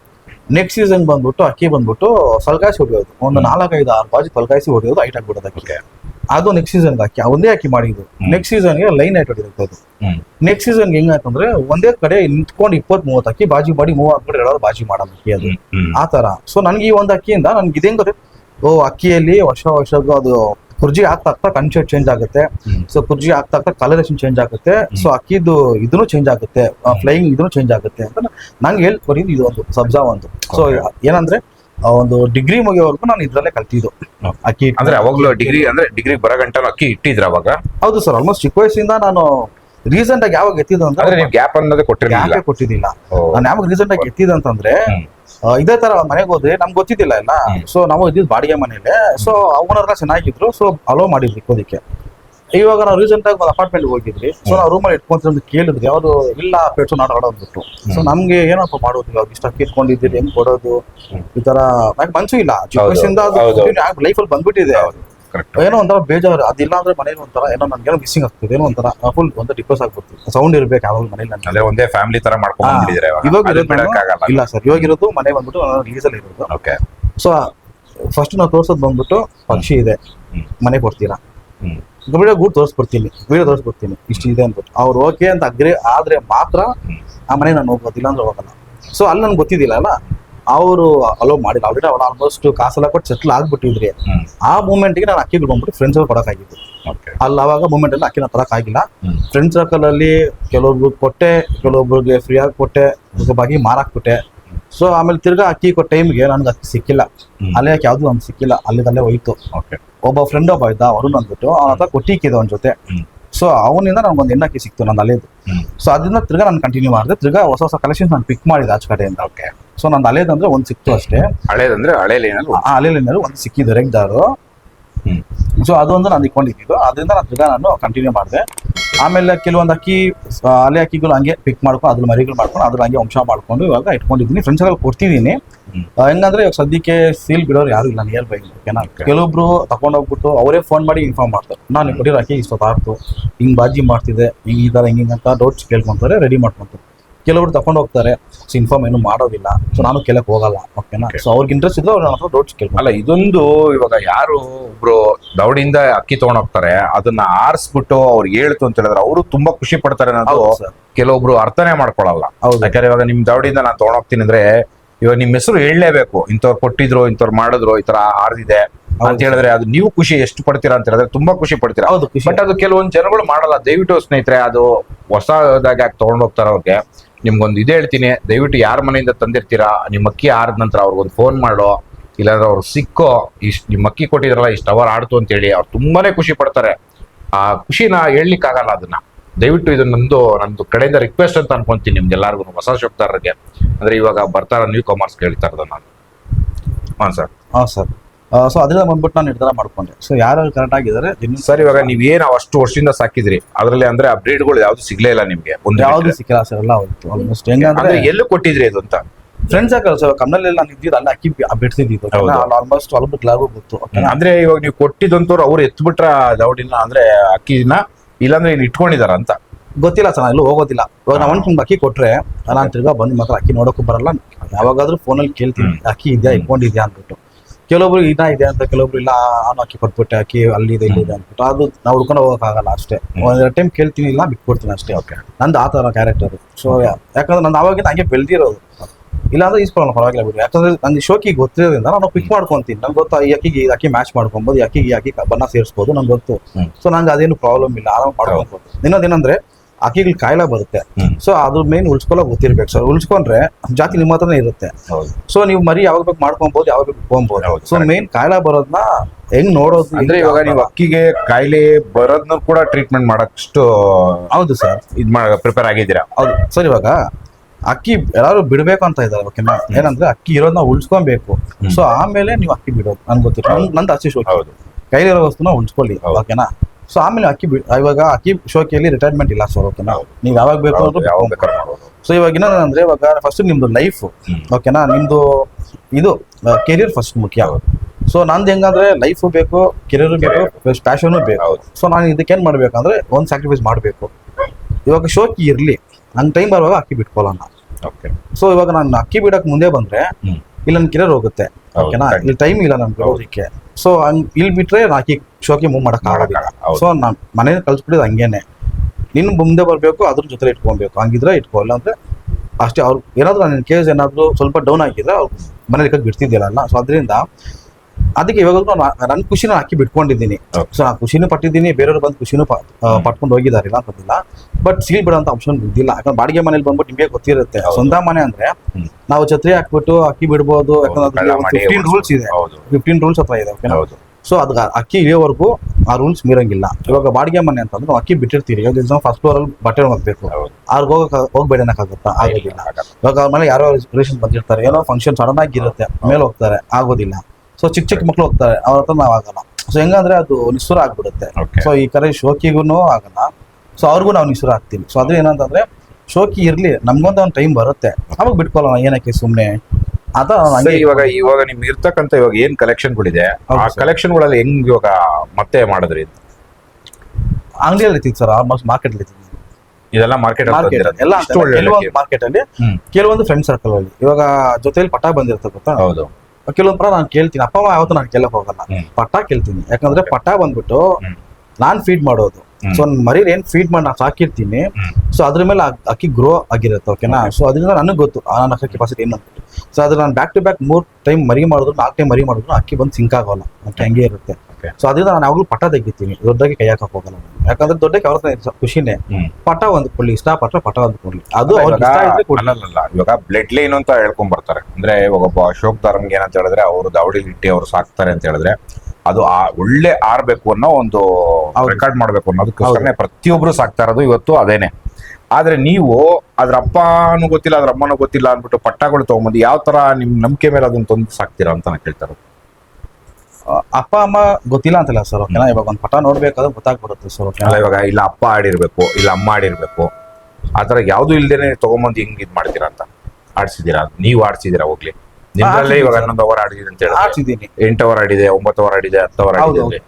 ನೆಕ್ಸ್ಟ್ ಸೀಸನ್ ಬಂದ್ಬಿಟ್ಟು ಅಕ್ಕಿ ಬಂದ್ಬಿಟ್ಟು ಸಲ್ಕಾಯಿಸಿ ಹೊಡಿಯೋದು. ಒಂದು. ನಾಲ್ಕೈದು ಆರು ಬಾಜಿ ಸಲ್ಗಾಯಿಸಿ ಹೊಡಿಯೋದು ಐಟ್ ಆಗ್ಬಿಡೋದು ಅಕ್ಕಿ. ಓಕೆ ಅದು ನೆಕ್ಸ್ಟ್ ಸೀಸನ್ ಹಾಕಿ ಒಂದೇ ಅಕ್ಕಿ ಮಾಡಿದ್ರು. ನೆಕ್ಸ್ಟ್ ನೆಕ್ಸ್ಟ್ ಸೀಸನ್ಗೆ ಲೈನ್ ಐಟ್ ಹೊಡಿರುತ್ತೆ ಅದು. ನೆಕ್ಸ್ಟ್ ಸೀಸನ್ ಅಂದ್ರೆ ಒಂದೇ ಕಡೆ ನಿಂತ್ಕೊಂಡು ಇಪ್ಪತ್ ಮೂವತ್ತು ಅಕ್ಕಿ ಬಾಜಿ ಮಾಡಿ ಮೂವ್ ಹಾಕ್ಬಿಟ್ಟು ಹೇಳೋದು ಬಾಜಿ ಮಾಡಲ್ಲ ಅಕ್ಕಿ ಅದು. ಆ ತರ ಸೊ ನನ್ಗೆ ಈ ಒಂದು ಅಕ್ಕಿಯಿಂದ ನನ್ಗೆ ಇದೇನ್ ಗೊತ್ತೆ? ಓ ಅಕ್ಕಿಯಲ್ಲಿ ವರ್ಷ ವರ್ಷದ್ದು ಅದು ಕುರ್ಜಿ ಆಗ್ತಾ ಆಗ್ತಾ ಕನ್ಸೆಪ್ಟ್ ಚೇಂಜ್ ಆಗುತ್ತೆ. ಸೊ ಕುರ್ಜಿ ಆಗ್ತಾ ಆಗ್ತಾ ಕಲರೇಷನ್ ಚೇಂಜ್ ಆಗುತ್ತೆ ಸೊ ಅಕ್ಕಿದು ಇದನ್ನು ಚೇಂಜ್ ಆಗುತ್ತೆ. ಫ್ಲೈಯಿಂಗ್ ಇದನ್ನು ಚೇಂಜ್ ಆಗುತ್ತೆ. ಅಂತ ನಂಗೆ ಹೇಳ್ಕೊಡಿ ಇದು ಒಂದು ಸಬ್ಜಾ ಒಂದು. ಸೊ ಏನಂದ್ರೆ ಒಂದು ಡಿಗ್ರಿ ಮುಗಿಯೋವರೆಗೂ ನಾನು ಇದ್ರಲ್ಲೇ ಕಲ್ತಿದ್ದು. ಅಕ್ಕಿ ಅಂದ್ರೆ ಅವಾಗ್ಲೂ ಡಿಗ್ರಿ ಅಂದ್ರೆ ಡಿಗ್ರಿ ಬರೋ ಗಂಟ ಅಕ್ಕಿ ಇಟ್ಟಿದ್ರ ಅವಾಗ? ಹೌದು ಸರ್ ಆಲ್ಮೋಸ್ಟ್ ಚಿಕ್ಕ ವಯಸ್ಸಿಂದ ನಾನು ರೀಸೆಂಟ್ ಆಗಿ ಯಾವಾಗ ಎತ್ತಿದ್ದು ಅಂದ್ರೆ ನೀವು ಗ್ಯಾಪ್ ಅನ್ನೋದೇ ಕೊಟ್ಟಿರಲಿಲ್ಲ. ಯಾಕೆ ಕೊಟ್ಟಿದ್ದಿಲ್ಲ. ನಾನು ಯಾವಾಗ ರೀಸೆಂಟ್ ಆಗಿ ಎತ್ತಿದ ಅಂತಂದ್ರೆ. ಆ, ಇದೇ ತರ ಮನೆಗೆ ಹೋದ್ರೆ ನಮ್ಗೆ ಗೊತ್ತಿದ್ದಿಲ್ಲ ಎಲ್ಲ. ಸೊ ನಾವು ಇದ್ದಿದ್ದು ಬಾಡಿಗೆ ಮನೇಲೆ ಸೊ ಅವನಲ್ಲ ಚೆನ್ನಾಗಿದ್ರು. ಸೊ ಅಲೋ ಮಾಡಿದ್ರು ಇಕ್ಕೋದಿಕ್ಕೆ ಇವಾಗ ನಾವು ರೀಸೆಂಟ್ ಆಗಿ ಒಂದು ಅಪಾರ್ಟ್ಮೆಂಟ್ ಹೋಗಿದ್ವಿ. ಸೊ ನಾವು ರೂಮಲ್ಲಿ ಅಂತ ಕೇಳಿದ್ವಿ ಯಾವ್ದು ಇಲ್ಲ ಪೇಟ್ಸ್ ನಾಡು ಆಡೋದ್ಬಿಟ್ಟು ಸೊ. ನಮ್ಗೆ ಏನಪ್ಪ ಮಾಡೋದು ಇವಾಗ ಇಷ್ಟ ಇಟ್ಕೊಂಡಿದ್ದೀರಿ ಹೆಂಗ್ ಕೊಡೋದು? ಈ ತರ ಯಾಕೆ ಮನ್ಸು ಇಲ್ಲ. ಚಿಕ್ಕ ವಯಸ್ಸಿಂದ ಲೈಫಲ್ಲಿ ಬಂದ್ಬಿಟ್ಟಿದೆ. ಏನೋ ಒಂಥರ ಬೇಜಾರು. ಅದಿಲ್ಲ ಅಂದ್ರೆ ಮನೇಲಿ ಒಂಥರ ಏನೋ ನನ್ಗೆ ಏನೋ ಮಿಸ್ಸಿಂಗ್ ಆಗ್ತದೆ. ಏನೋ ಒಂಥರ ಫುಲ್ ಒಂದು ಡಿಪ್ರೆಸ್ ಆಗ್ಬಿಡ್ತು. ಸೌಂಡ್ ಇರ್ಬೇಕು ಯಾವಾಗ ಮನೇಲಿ ನನ್ನ ಒಂದೇ ಫ್ಯಾಮಿಲಿ ತರ ಮಾಡ್ಕೊಂಡು ಇಲ್ಲ ಸರ್. ಇವಾಗ ಇರೋದು ಮನೆ ಬಂದ್ಬಿಟ್ಟು ಲೀಸಲ್ಲಿ ಇರೋದು. ಓಕೆ ಸೊ ಫಸ್ಟ್ ನಾವು ತೋರ್ಸೋದು ಬಂದ್ಬಿಟ್ಟು ಪಕ್ಷಿ ಇದೆ. ಮನೆ ಕೊಡ್ತೀರಾ. ವಿಡಿಯೋ ಗೂಡ್ ತೋರಿಸ್ಬಿಡ್ತೀನಿ ವಿಡಿಯೋ ತೋರಿಸ್ಬಿಡ್ತೀನಿ. ಇಷ್ಟು ಇದೆ ಅಂದ್ಬಿಟ್ಟು. ಅವ್ರು ಓಕೆ ಅಂತ ಅಗ್ರಿ ಆದ್ರೆ ಮಾತ್ರ ಆ ಮನೆ ನಾನು ಹೋಗೋದಿಲ್ಲ ಅಂದ್ರೆ ಹೋಗಲ್ಲ. ಸೊ ಅಲ್ಲಿ ನನ್ಗೆ ಗೊತ್ತಿದ್ದಿಲ್ಲ ಅಲ್ಲ? ಅವರು ಅಲೋ ಮಾಡಿಲ್ಲ. ಆಲ್ರೆಡಿ ಅವ್ರು ಆಲ್ಮೋಸ್ಟ್ ಕಾಸೆಲ್ಲ ಕೊಟ್ಟು ಸೆಟ್ಲ್ ಆಗ್ಬಿಟ್ಟಿದ್ರಿ. ಆ ಮೂಮೆಂಟ್ಗೆ ನಾನು ಅಕ್ಕಿ ಬಂದ್ಬಿಟ್ಟು ಫ್ರೆಂಡ್ಸ್ ಅವ್ರು ಓಕೆ ಅಲ್ಲಿ ಅವಾಗ ಮೂಮೆಂಟ್ ಅಲ್ಲಿ ಅಕ್ಕಿನ ತರೋಕ್ಕಾಗಿಲ್ಲ. ಫ್ರೆಂಡ್ ಸರ್ಕಲ್ ಅಲ್ಲಿ ಕೆಲವೊಬ್ರು ಕೊಟ್ಟೆ ಕೆಲವೊಬ್ರಿಗೆ ಫ್ರೀ ಆಗಿ ಕೊಟ್ಟೆ ಬಾಗಿ ಮಾರಾಕ್ಬಿಟ್ಟೆ ಸೊ ಆಮೇಲೆ ತಿರ್ಗಾ ಅಕ್ಕಿ ಕೊಟ್ಟ ಟೈಮ್ಗೆ ನನ್ಗೆ ಅಕ್ಕಿ ಸಿಕ್ಕಿಲ್ಲ. ಅಲ್ಲೇ ಯಾಕೆ ಯಾವ್ದು ನಮ್ಗೆ ಸಿಕ್ಕಿಲ್ಲ ಅಲ್ಲಿದಲ್ಲೇ ಹೋಯ್ತು. ಓಕೆ ಒಬ್ಬ ಫ್ರೆಂಡ್ ಒಬ್ಬ ಇದ್ದ ಅವರು ಅಂದ್ಬಿಟ್ಟು ಅವನ ಹತ್ರ ಕೊಟ್ಟಿಕ್ಕಿದೆ ಅವನ ಜೊತೆ. ಸೊ ಅವನಿಂದ ನನ್ಗೊಂದು ಹೆಣ್ಣಕ್ಕಿ ಸಿಕ್ತು ನನ್ನ ಅಲೆದು. ಸೊ ಅದರಿಂದ ತಿರ್ಗಾ ನಾನು ಕಂಟಿನ್ಯೂ ಮಾಡಿದೆ. ತಿರ್ಗಾ ಹೊಸ ಹೊಸ ಕಲೆಕ್ಷನ್ ನಾನು ಪಿಕ್ ಮಾಡಿದೆ ಆಚ ಕಡೆಯಿಂದ. ಓಕೆ ಸೊ ನನ್ನ ಅಲೆದಂದ್ರೆ ಒಂದು ಸಿಕ್ತು ಅಷ್ಟೇ. ಹಳೇದಂದ್ರೆ ಹಳೆ ಲೈನಲ್ಲಿ ಆ ಒಂದು ಸಿಕ್ಕಿದ್ದು ರೆಗ್ದಾರು. ಸೊ ಅದೊಂದು ನಾನು ಇಟ್ಕೊಂಡಿದ್ದು ಅದರಿಂದ ನಾನು ತಿರ್ಗಾ ನಾನು ಕಂಟಿನ್ಯೂ ಮಾಡಿದೆ. ಆಮೇಲೆ ಕೆಲವೊಂದು ಅಕ್ಕಿ ಅಲೆ ಅಕ್ಕಿಗಳು ಹಂಗೆ ಪಿಕ್ ಮಾಡ್ಕೊಂಡು ಅದ್ರ ಮರಿಗಳು ಮಾಡ್ಕೊಂಡು ಅದ್ರ ಹಂಗೆ ವಂಶ ಮಾಡ್ಕೊಂಡು ಇವಾಗ ಇಟ್ಕೊಂಡಿದ್ದೀನಿ. ಫ್ರೆಂಡ್ಸ್ ಎಲ್ಲ ಕೊಡ್ತಿದ್ದೀನಿ. ಹೆಂಗಂದ್ರೆ ಇವಾಗ ಸದ್ಯಕ್ಕೆ ಸೀಲ್ ಬಿಡೋರು ಯಾರು ಇಲ್ಲ ನಿಯರ್ ಬೈ ಓಕೆನಾ. ಕೆಲವೊಬ್ರು ತಗೊಂಡೋಗ್ಬಿಟ್ಟು ಅವರೇ ಫೋನ್ ಮಾಡಿ ಇನ್ಫಾರ್ಮ್ ಮಾಡ್ತಾರೆ. ನಾನು ಕೊಟ್ಟಿರೋ ಅಕ್ಕಿ ಇಷ್ಟೊತ್ತಾಗ್ತು ಹಿಂಗ್ ಬಾಜಿ ಮಾಡ್ತಿದೆ ಹಿಂಗೆ ಈ ಹಿಂಗ್ ಹಿಂಗ್ ಅಂತ ಡೌಟ್ಸ್ ಕೇಳ್ಕೊಂತಾರೆ ರೆಡಿ ಮಾಡ್ಕೊಂತಾರೆ. ಕೆಲವರು ತಕೊಂಡು ಹೋಗ್ತಾರೆ. ಸೊ ಇನ್ಫಾರ್ಮ್ ಏನು ಮಾಡೋದಿಲ್ಲ. ಸೊ ನಾನು ಕೆಲಕ್ಕೆ ಹೋಗಲ್ಲ. ಓಕೆನಾ. ಸೊ ಅವ್ರಿಗೆ ಇಂಟ್ರೆಸ್ಟ್ ಇದ್ರೆ ಅವ್ರ ಹತ್ರ ಡೌಟ್ಸ್ ಕೇಳ್ಕೊಂಡು ಅಲ್ಲ ಇದೊಂದು ಇವಾಗ ಯಾರು ಒಬ್ರು ದವಡಿಯಿಂದ ಅಕ್ಕಿ ತಗೊಂಡೋಗ್ತಾರೆ ಅದನ್ನ ಆರಿಸ್ಬಿಟ್ಟು ಅವ್ರು ಹೇಳ್ತು ಅಂತ ಹೇಳಿದ್ರೆ ಅವರು ತುಂಬಾ ಖುಷಿ ಪಡ್ತಾರೆ ಅನ್ನೋದು ಹೌದು ಸರ್. ಕೆಲವೊಬ್ರು ಅರ್ಥನೇ ಮಾಡ್ಕೊಳಲ್ಲ. ಹೌದು. ಯಾಕಂದ್ರೆ ಇವಾಗ ನಿಮ್ ದೌಡಿಂದ ನಾನು ತಗೊಂಡೋಗ್ತೀನಿ ಅಂದ್ರೆ ಇವಾಗ ನಿಮ್ ಹೆಸರು ಹೇಳಲೇಬೇಕು. ಇಂಥವ್ರು ಕೊಟ್ಟಿದ್ರು ಇಂಥವ್ರು ಮಾಡಿದ್ರು ಈ ತರ ಆರ್ದಿದೆ ಅಂತ ಹೌದು. ಹೇಳಿದ್ರೆ ಅದು ನೀವು ಖುಷಿ ಎಷ್ಟು ಪಡ್ತೀರಾ ಅಂತ ಹೇಳಿದ್ರೆ ತುಂಬಾ ಖುಷಿ ಪಡ್ತೀರಾ. ಹೌದು ಖುಷಿ. ಬಟ್ ಅದು ಕೆಲವೊಂದು ಜನಗಳು ಮಾಡಲ್ಲ. ದಯವಿಟ್ಟು ಸ್ನೇಹಿತರೆ ಅದು ಹೊಸದಾಗಿ ಯಾಕೆ ತಗೊಂಡೋಗ್ತಾರ ಅವ್ರಿಗೆ. ನಿಮ್ಗೊಂದು ಇದು ಹೇಳ್ತೀನಿ, ದಯವಿಟ್ಟು ಯಾರ ಮನೆಯಿಂದ ತಂದಿರ್ತೀರಾ, ನಿಮ್ಮ ಅಕ್ಕಿ ಆರಿದ ನಂತರ ಅವ್ರಿಗೊಂದು ಫೋನ್ ಮಾಡೋ, ಇಲ್ಲಾಂದ್ರೆ ಅವ್ರು ಸಿಕ್ಕೋ, ಇಷ್ಟು ನಿಮ್ಮ ಅಕ್ಕಿ ಕೊಟ್ಟಿದ್ರಲ್ಲ, ಇಷ್ಟು ಅವರ್ ಆಡ್ತು ಅಂತ ಹೇಳಿ ಅವ್ರು ತುಂಬಾನೇ ಖುಷಿ ಪಡ್ತಾರೆ. ಆ ಖುಷಿನ ಹೇಳ್ಲಿಕ್ಕಾಗಲ್ಲ ಅದನ್ನ. ದಯವಿಟ್ಟು ಇದು ನಂದು ನಂದು ಕಡೆಯಿಂದ ರಿಕ್ವೆಸ್ಟ್ ಅಂತ ಅನ್ಕೊಂತೀನಿ ನಿಮ್ಗೆಲ್ಲರಿಗೂ ಹೊಸ ಶೋಕ್ದಾರರಿಗೆ. ಅಂದ್ರೆ ಇವಾಗ ಬರ್ತಾರ ನ್ಯೂ ಕಾಮರ್ಸ್ ಕೇಳ್ತಾ ನಾನು. ಹಾ ಸರ್ ಹಾಂ ಸರ್ ಸೊ ಅದರಿಂದ ಬಂದ್ಬಿಟ್ಟು ನಾನು ನಿರ್ಧಾರ ಮಾಡ್ಕೊಂಡೆ. ಸೊ ಯಾರು ಕರೆಕ್ಟ್ ಆಗಿದ್ದಾರೆ ಸರ್ ಇವಾಗ ಏನು ಅಷ್ಟು ವರ್ಷದಿಂದ ಸಾಕಿದ್ರಿ? ಅದರಲ್ಲಿ ಅಂದ್ರೆ ಆ ಬ್ರೀಡ್ಗಳು ಯಾವ್ದು ಸಿಗ್ಲೇ ಇಲ್ಲ ನಿಮ್ಗೆ. ಒಂದು ಯಾವ್ದು ಸಿಕ್ಕಿಲ್ಲ ಸರ್ ಎಲ್ಲ ಹೋಯ್ತು ಆಲ್ಮೋಸ್ಟ್ ಹೆಂಗಂದ್ರೆ ಅಂದ್ರೆ ಎಲ್ಲೂ ಕೊಟ್ಟಿದ್ರಿ ಇದು ಅಂತ? ಫ್ರೆಂಡ್ಸ್ ಹಾಕಲ್ಲ ಸರ್ ಕಮ್ಮನಲ್ಲಿ ನಾನು ಇದ್ದಿದ್ದು ಅಲ್ಲ ಅಕ್ಕಿ ಹೌದು. ಆಲ್ಮೋಸ್ಟ್ ಅಲ್ಲಿ ಎಲ್ಲರಿಗೂ ಗೊತ್ತು ಅಂದ್ರೆ ಇವಾಗ ನೀವು ಕೊಟ್ಟಿದ್ದಂತವ್ರು ಅವ್ರು ಎತ್ಬಿಟ್ರ ಇಲ್ಲ ಅಂದ್ರೆ ಅಕ್ಕಿನ ಇಲ್ಲಾಂದ್ರೆ ಇಲ್ಲಿ ಇಟ್ಕೊಂಡಿದಾರ ಅಂತ? ಗೊತ್ತಿಲ್ಲ ಸರ್ ನಾನು ಎಲ್ಲೂ ಹೋಗೋದಿಲ್ಲ. ಇವಾಗ ನಾವು ನಿಮ್ಗೆ ಅಕ್ಕಿ ಕೊಟ್ರೆ ನಾನು ತಿರ್ಗಾ ಬಂದು ಮಾತ್ರ ಅಕ್ಕಿ ನೋಡೋಕ್ಕೂ ಬರಲ್ಲ. ಯಾವಾಗಾದ್ರೂ ಫೋನಲ್ಲಿ ಕೇಳ್ತೀನಿ ಅಕ್ಕಿ ಇದೆಯಾ ಇಟ್ಕೊಂಡಿದ್ಯಾ ಅಂದ್ಬಿಟ್ಟು. ಕೆಲವೊಬ್ರು ಇನ್ನ ಇದೆ ಅಂತ ಕೆಲವೊಬ್ರು ಇಲ್ಲ ಆನ್ ಹಾಕಿ ಕೊಟ್ಬಿಟ್ಟೆ ಅಕ್ಕಿ ಅಲ್ಲಿದೆ ಇಲ್ಲಿದೆ ಅಂದ್ಬಿಟ್ಟು. ಅದು ನಾವು ಹುಡ್ಕೊಂಡು ಹೋಗೋಕ್ಕಾಗಲ್ಲ ಅಷ್ಟೇ. ಒಂದೆರಡು ಟೈಮ್ ಕೇಳ್ತೀನಿ ಇಲ್ಲ ಬಿಟ್ಕೊಡ್ತೀನಿ ಅಷ್ಟೇ ಓಕೆ ನಂದು ಆ ಥರ ಕ್ಯಾರೆಕ್ಟರ್ ಸೊ ಯಾಕಂದ್ರೆ ನಾನು ಅವಾಗಿಂದ ಹಂಗೆ ಬೆಳೆದಿರೋದು. ಇಲ್ಲಾಂದ್ರೆ ಈಸ್ಕೊಳ್ಳೋಣ ಪರವಾಗಿಲ್ಲ ಬಿಡಿ. ಯಾಕಂದ್ರೆ ನನ್ನ ಶೋಕಿ ಗೊತ್ತಿರೋದ್ರಿಂದ ನಾನು ಪಿಕ್ ಮಾಡ್ಕೊಂತೀನಿ. ನಂಗೆ ಗೊತ್ತಾ ಈ ಅಕ್ಕಿ ಮ್ಯಾಚ್ ಮಾಡ್ಕೊಬೋದು ಈ ಅಕ್ಕಿ ಬಣ್ಣ ಸೇರಿಸ್ಬೋದು ನಂಗೆ ಗೊತ್ತು. ಸೊ ನಂಗೆ ಅದೇನು ಪ್ರಾಬ್ಲಮ್ ಇಲ್ಲ. ಆರಾಮ್ ಮಾಡ್ಕೊಬೋದು. ಇನ್ನೊಂದೇನಂದ್ರೆ ಅಕ್ಕಿಗಳು ಕಾಯಿಲೆ ಬರುತ್ತೆ. ಸೊ ಅದ್ರ ಮೇನ್ ಉಳ್ಸ್ಕೊಳ್ಳೋ ಗೊತ್ತಿರ್ಬೇಕು. ಸರ್ ಉಳ್ಸ್ಕೊಂಡ್ರೆ ಜಾತಿ ನಿಮ್ಮ ಹತ್ರನೇ ಇರುತ್ತೆ. ಹೌದು. ಸೊ ನೀವು ಮರಿ ಯಾವಾಗ ಬೇಕು ಮಾಡ್ಕೊಬಹುದು ಯಾವಾಗ ಬೇಕು ಹೋಗ್ಬೋದು ಸೊ ಮೇನ್ ಕಾಯಿಲೆ ಬರೋದನ್ನ ಹೆಂಗ್ ನೋಡೋದು ಅಂದ್ರೆ ಇವಾಗ ನೀವು ಅಕ್ಕಿಗೆ ಕಾಯಿಲೆ ಬರೋದ್ನ ಕೂಡ ಟ್ರೀಟ್ಮೆಂಟ್ ಮಾಡಕ್ಷ್ಟು ಹೌದು ಸರ್. ಇದ್ ಮಾಡ ಪ್ರಿಪೇರ್ ಆಗಿದ್ದೀರಾ? ಹೌದು. ಸರ್ ಇವಾಗ ಅಕ್ಕಿ ಎಲ್ಲಾರು ಬಿಡ್ಬೇಕು ಅಂತ ಇದ್ದಾರೆ ಓಕೆನಾ ಏನಂದ್ರೆ ಅಕ್ಕಿ ಇರೋದನ್ನ ಉಳ್ಸ್ಕೊಬೇಕು. ಸೊ ಆಮೇಲೆ ನೀವು ಅಕ್ಕಿ ಬಿಡೋದು ನನ್ಗೆ ಗೊತ್ತಿಲ್ಲ. ನಂದು ಶೋಕಿ ಹೌದು. ಕೈಲಿರೋ ವಸ್ತುನ ಉಳ್ಸ್ಕೊಳ್ಳಿ ಓಕೆನಾ ಸೊ ಆಮೇಲೆ ಅಕ್ಕಿ ಇವಾಗ ಅಕ್ಕಿ ಶೋಕಿಯಲ್ಲಿ ರಿಟೈರ್ಮೆಂಟ್ ಇಲ್ಲ ಸರ್ ಓಕೆನಾ. ನೀವು. ಯಾವಾಗ ಬೇಕು. ಸೊ ಇವಾಗ ಏನಂದ್ರೆ ಇವಾಗ ಫಸ್ಟ್ ನಿಮ್ದು ಲೈಫ್ ಓಕೆನಾ ನಿಮ್ದು ಇದು ಕೆರಿಯರ್ ಫಸ್ಟ್ ಮುಖ್ಯ. ಸೊ ನಂದು ಹೆಂಗಂದ್ರೆ ಲೈಫು ಬೇಕು ಕೆರಿಯರ್ ಬೇಕು ಪ್ಯಾಷನ್ ಬೇಕು. ಸೊ ನಾನು ಇದಕ್ಕೇನು ಮಾಡ್ಬೇಕಂದ್ರೆ ಒಂದು ಸ್ಯಾಕ್ರಿಫೈಸ್ ಮಾಡಬೇಕು. ಇವಾಗ ಶೋಕಿ ಇರಲಿ ನಂಗೆ ಟೈಮ್ ಬರುವಾಗ ಅಕ್ಕಿ ಬಿಟ್ಕೊಳ್ಳೋಣ ಓಕೆ ಸೊ ಇವಾಗ ನಾನು ಅಕ್ಕಿ ಬಿಡಕ್ ಮುಂದೆ ಬಂದ್ರೆ ಇಲ್ಲ ನನ್ನ ಕೆರಿಯರ್ ಹೋಗುತ್ತೆ. ಓಕೆನಾ ಇಲ್ಲಿ ಟೈಮ್ ಇಲ್ಲ ನನ್ಗೆ ಬಿಡೋದಕ್ಕೆ ಸೊ ಇಲ್ಲಿ ಬಿಟ್ರೆ ನಾಕಿ ಶೋಕಿ ಮೂವ್ ಮಾಡಕ್ಕಾಗಲ್ಲ. ಸೊ ನಾನು ಮನೇಲಿ ಕಳ್ಸ್ಬಿಟ್ಟಿದ್ದು ಹಂಗೇನೆ. ನಿನ್ ಮುಂದೆ ಬರಬೇಕು ಅದ್ರ ಜೊತೆ ಇಟ್ಕೊಬೇಕು. ಹಂಗಿದ್ರೆ ಇಟ್ಕೊ ಇಲ್ಲ ಅಂದ್ರೆ ಅಷ್ಟೇ ಅವ್ರು ಏನಾದ್ರು ನನ್ನ ಕೇಸ್ ಏನಾದ್ರು ಸ್ವಲ್ಪ ಡೌನ್ ಆಗಿದ್ರೆ ಅವ್ರು ಮನೇಲಿ ಬಿಡ್ತಿದ್ದಿಲ್ಲ ಸೊ ಅದರಿಂದ ಅದಕ್ಕೆ ಇವಾಗ ನನ್ನ ಖುಷಿನ ಹಾಕಿ ಬಿಟ್ಕೊಂಡಿದ್ದೀನಿ. ಸೊ ಆ ಖುಷಿನೂ ಪಟ್ಟಿದ್ದೀನಿ ಬೇರೆಯವ್ರು ಬಂದು ಖುಷಿನೂ ಪಟ್ಕೊಂಡು ಹೋಗಿದ್ದಾರೆ ಇಲ್ಲ ಅಂತಂದಿಲ್ಲ ಬಟ್ ಸೀಲ್ ಬಿಡೋಂತ ಆಪ್ಷನ್ ಇದ್ದಿಲ್ಲ. ಯಾಕಂದ್ರೆ ಬಾಡಿಗೆ ಮನೇಲಿ ಬಂದ್ಬಿಟ್ಟು ನಿಮಗೆ ಗೊತ್ತಿರುತ್ತೆ. ಸ್ವಂತ ಮನೆ ಅಂದ್ರೆ. ನಾವು ಛತ್ರಿ ಹಾಕ್ಬಿಟ್ಟು ಅಕ್ಕಿ ಬಿಡ್ಬೋದು ಯಾಕಂದ್ರೆ ಫಿಫ್ಟೀನ್ ರೂಲ್ಸ್ ಇದೆ. ಫಿಫ್ಟೀನ್ ರೂಲ್ಸ್ ಹತ್ರ ಇದೆ ಸೊ ಅದ್ ಅಕ್ಕಿ ಇಳಿಯೋವರೆಗೂ ಆ ರೂಲ್ಸ್ ಮೀರಂಗಿಲ್ಲ. ಇವಾಗ ಬಾಡಿಗೆ ಮನೆ ಅಂತಂದ್ರೆ ನಾವು ಅಕ್ಕಿ ಇವಾಗ ಎಕ್ಸಾಮ್ ಫಸ್ಟ್ ಫ್ಲೋರ್ ಅಲ್ಲಿ ಬಟ್ಟೆ ಹೋಗ್ಬೇಕು ಅವ್ರಿಗೆ ಹೋಗಕ್ ಹೋಗ್ಬೇಡಿ ಅನ್ನಕ್ಕಾಗುತ್ತಾ ಆಗೋದಿಲ್ಲ. ಇವಾಗ ಅವ್ರ ಮನೆ ಯಾರೋ ರಿಲೇಷನ್ ಬಂದಿರ್ತಾರೆ. ಏನೋ ಫಂಕ್ಷನ್ ಸಡನ್ ಆಗಿ ಇರುತ್ತೆ. ಮೇಲೆ ಹೋಗ್ತಾರೆ. ಆಗೋದಿಲ್ಲ. ಸೊ ಚಿಕ್ಕ ಚಿಕ್ಕ ಮಕ್ಳು ಹೋಗ್ತಾರೆ. ಅವ್ರ ಹತ್ರ ನಾವು ಆಗಲ್ಲ. ಸೊ ಹೆಂಗಂದ್ರೆ ಅದು ನಿಸ್ಸುರ ಆಗ್ಬಿಡುತ್ತೆ. Okay. ಸೊ ಈ ಕರೆ ಶೋಕಿಗೂ ಆಗಲ್ಲ. ಸೊ ಅವ್ರಿಗೂ ನಾವು ನಿಸ್ಸುರ ಆಗ್ತೀವಿ. ಸೊ ಅದ್ರ ಏನಂತಂದ್ರೆ ಶೋಕಿ ಇರ್ಲಿ ನಮ್ಗೊಂದು ಒಂದು ಟೈಮ್ ಬರುತ್ತೆ. ಅವಾಗ ಬಿಟ್ಕೊಳ್ಳೋಣ ಏನಕ್ಕೆ ಸುಮ್ಮನೆ ಅದ ನಾನು ಹಂಗೆ ಸರಿ ಇವಾಗ ಇವಾಗ ನಿಮ್ ಇರ್ತಕ್ಕಂತ ಇವಾಗ ಏನ್ ಕಲೆಕ್ಷನ್ಗಳಿದೆ ಆ ಹೌದು ಸರ್. ಕಲೆಕ್ಷನ್ಗಳಲ್ಲಿ ಹೆಂಗ್ ಇವಾಗ ಮತ್ತೆ ಮಾಡಿದ್ರಿ? ಅಂಗಡಿಯಲ್ಲಿ ಇರ್ತೀವಿ ಸರ್. ಆಲ್ಮೋಸ್ಟ್ ಮಾರ್ಕೆಟ್ ಇದೆಲ್ಲ ಮಾರ್ಕೆಟ್ ಮಾರ್ಕೆಟ್ ಎಲ್ಲ. ಕೆಲವೊಂದು ಮಾರ್ಕೆಟ್ ಅಲ್ಲಿ ಹ್ಮ್. ಕೆಲವೊಂದು ಫ್ರೆಂಡ್ ಸರ್ಕಲ್ ಅಲ್ಲಿ. ಇವಾಗ ಜೊತೆಲಿ ಪಟ ಬಂದಿರುತ್ತೆ ಗೊತ್ತಾ? ಹೌದು. ಕೆಲವೊಂದ್ ನಾನು ಕೇಳ್ತೀನಿ. ಅಪ್ಪ ಅಮ್ಮ ಯಾವತ್ತೂ ನಾನು ಕೇಳಕ್ ಹೋಗಲ್ಲ. ಪಟ್ಟ ಪಟ ಕೇಳ್ತೀನಿ. ಯಾಕಂದ್ರೆ ಪಟ್ಟ ಬಂದ್ಬಿಟ್ಟು. ನಾನ್ ಫೀಡ್ ಮಾಡೋದು. ಸೊ ಮರಿ ಏನ್ ಫೀಡ್ ಮಾಡಿ ನಾನು ಸಾಕಿರ್ತೀನಿ. ಸೊ ಅದ್ರ ಮೇಲೆ ಅಕ್ಕಿ ಗ್ರೋ ಆಗಿರುತ್ತೆ ಓಕೆನಾ ಸೊ ಅದರಿಂದ ನನಗೆ ಗೊತ್ತು. ನನ್ನ ಅಕ್ಕಿ ಕೆಪಾಸಿಟಿ ಏನು ಅಂದ್ಬಿಟ್ಟು. ಸೊ ಅದ್ರ ನಾನು ಬ್ಯಾಕ್ ಟು ಬ್ಯಾಕ್ ಮೂರ್ ಟೈಮ್ ಮರಿ ಮಾಡಿದ್ರು ನಾಲ್ಕು ಟೈಮ್ ಮರಿ ಮಾಡಿದ್ರು ಅಕ್ಕಿ ಬಂದು ಸಿಂಕ್ ಆಗೋಲ್ಲ. ಮತ್ತೆ ಹಂಗೆ ಇರುತ್ತೆ. ಓಕೆ. ಸೊ ಅದರಿಂದ ನಾನು ಯಾವಾಗಲೂ ಪಟ ತೆಗಿತೀನಿ. ದೊಡ್ಡಕ್ಕೆ ಕೈ ಹಾಕಕ್ ಹೋಗಲ್ಲ ನಾನು. ಯಾಕಂದ್ರೆ ದೊಡ್ಡಕ್ಕೆ ಅವ್ರ ಖುಷಿನೇ. ಪಟ ಒಂದು ಕೊಡ್ಲಿ ಇಷ್ಟಪಟ್ರೆ ಪಟ ಒಂದು ಕೊಡ್ಲಿ. ಅದು ಅವ್ರಿಗೆ ಇಷ್ಟ ಇದ್ರೆ ಕೊಡ್ಲಿ. ಅಲ್ಲಲ್ಲ ಇವಾಗ ಬ್ಲಡ್ ಲೈನ್ ಅಂತ ಹೇಳ್ಕೊಂಡ್ ಬರ್ತಾರೆ. ಅಂದ್ರೆ ಇವಾಗ ಒಬ್ಬ ಅಶೋಕ್ ದಾರಂಗ್ ಏನಂತ ಹೇಳಿದ್ರೆ ಅವರು ದೌಡಿ ಇಟ್ಟಿ ಅವ್ರು ಸಾಕ್ತಾರೆ ಅಂತ ಹೇಳಿದ್ರೆ ಅದು ಆ ಒಳ್ಳೆ ಆರ್ಬೇಕು ಅನ್ನೋ ಒಂದು ಹೌದು. ರೆಕಾರ್ಡ್ ಮಾಡ್ಬೇಕು ಅನ್ನೋದಕ್ಕೋಸ್ಕರನೇ ಪ್ರತಿಯೊಬ್ರು ಸಾಕ್ತಾ ಇರೋದು ಇವತ್ತು ಅದೇನೆ. ಆದ್ರೆ ನೀವು ಅದ್ರ ಅಪ್ಪನೂ ಗೊತ್ತಿಲ್ಲ ಅದ್ರ ಅಮ್ಮನೂ ಗೊತ್ತಿಲ್ಲ ಅಂದ್ಬಿಟ್ಟು ಪಟ್ಟಗಳು ತಗೊಂಬಂದು ಯಾವ ತರ ನಿಮ್ ನಂಬಿಕೆ ಮೇಲೆ ಅದನ್ನ ತಂದು ಸಾಕ್ತೀರಾ ಅಂತ ನಾನು ಅಪ್ಪ ಅಮ್ಮ ಗೊತ್ತಿಲ್ಲ ಅಂತಲ್ಲ ಸರ್. ಓಕೆನಾ? ಇವಾಗ ಒಂದು ಪಟ ನೋಡ್ಬೇಕಾದ್ರೆ ಗೊತ್ತಾಗ್ಬಿಡುತ್ತೆ ಸರ್. ಓಕೆನಾ? ಅಲ್ಲ ಇವಾಗ ಇಲ್ಲ ಅಪ್ಪ ಆಡಿರ್ಬೇಕು ಇಲ್ಲ ಅಮ್ಮ ಆಡಿರ್ಬೇಕು. ಆತರ ಯಾವುದು ಇಲ್ದೇನೆ ತಗೊಂಬಂದು ಹಿಂಗ್ ಇದ್ ಮಾಡ್ತೀರಾ ಅಂತ ಆಡ್ಸಿದೀರಾ ನೀವು ಆಡ್ಸಿದೀರಾ ಹೋಗ್ಲಿ. ನಿಮ್ಮಲ್ಲೇ ಇವಾಗ. ಹನ್ನೊಂದು ಅವರ್ ಆಡಿದೀರಿ ಅಂತ ಹೇಳಿ ಆಡ್ಸಿದ್ದೀನಿ. ಎಂಟು ಅವರ್ ಆಡಿದೆ ಒಂಬತ್ತು ಅವರ್ ಆಡಿದೆ ಹತ್ತು ಅವರ್ ಹೌದು, ಆಡಿದೆ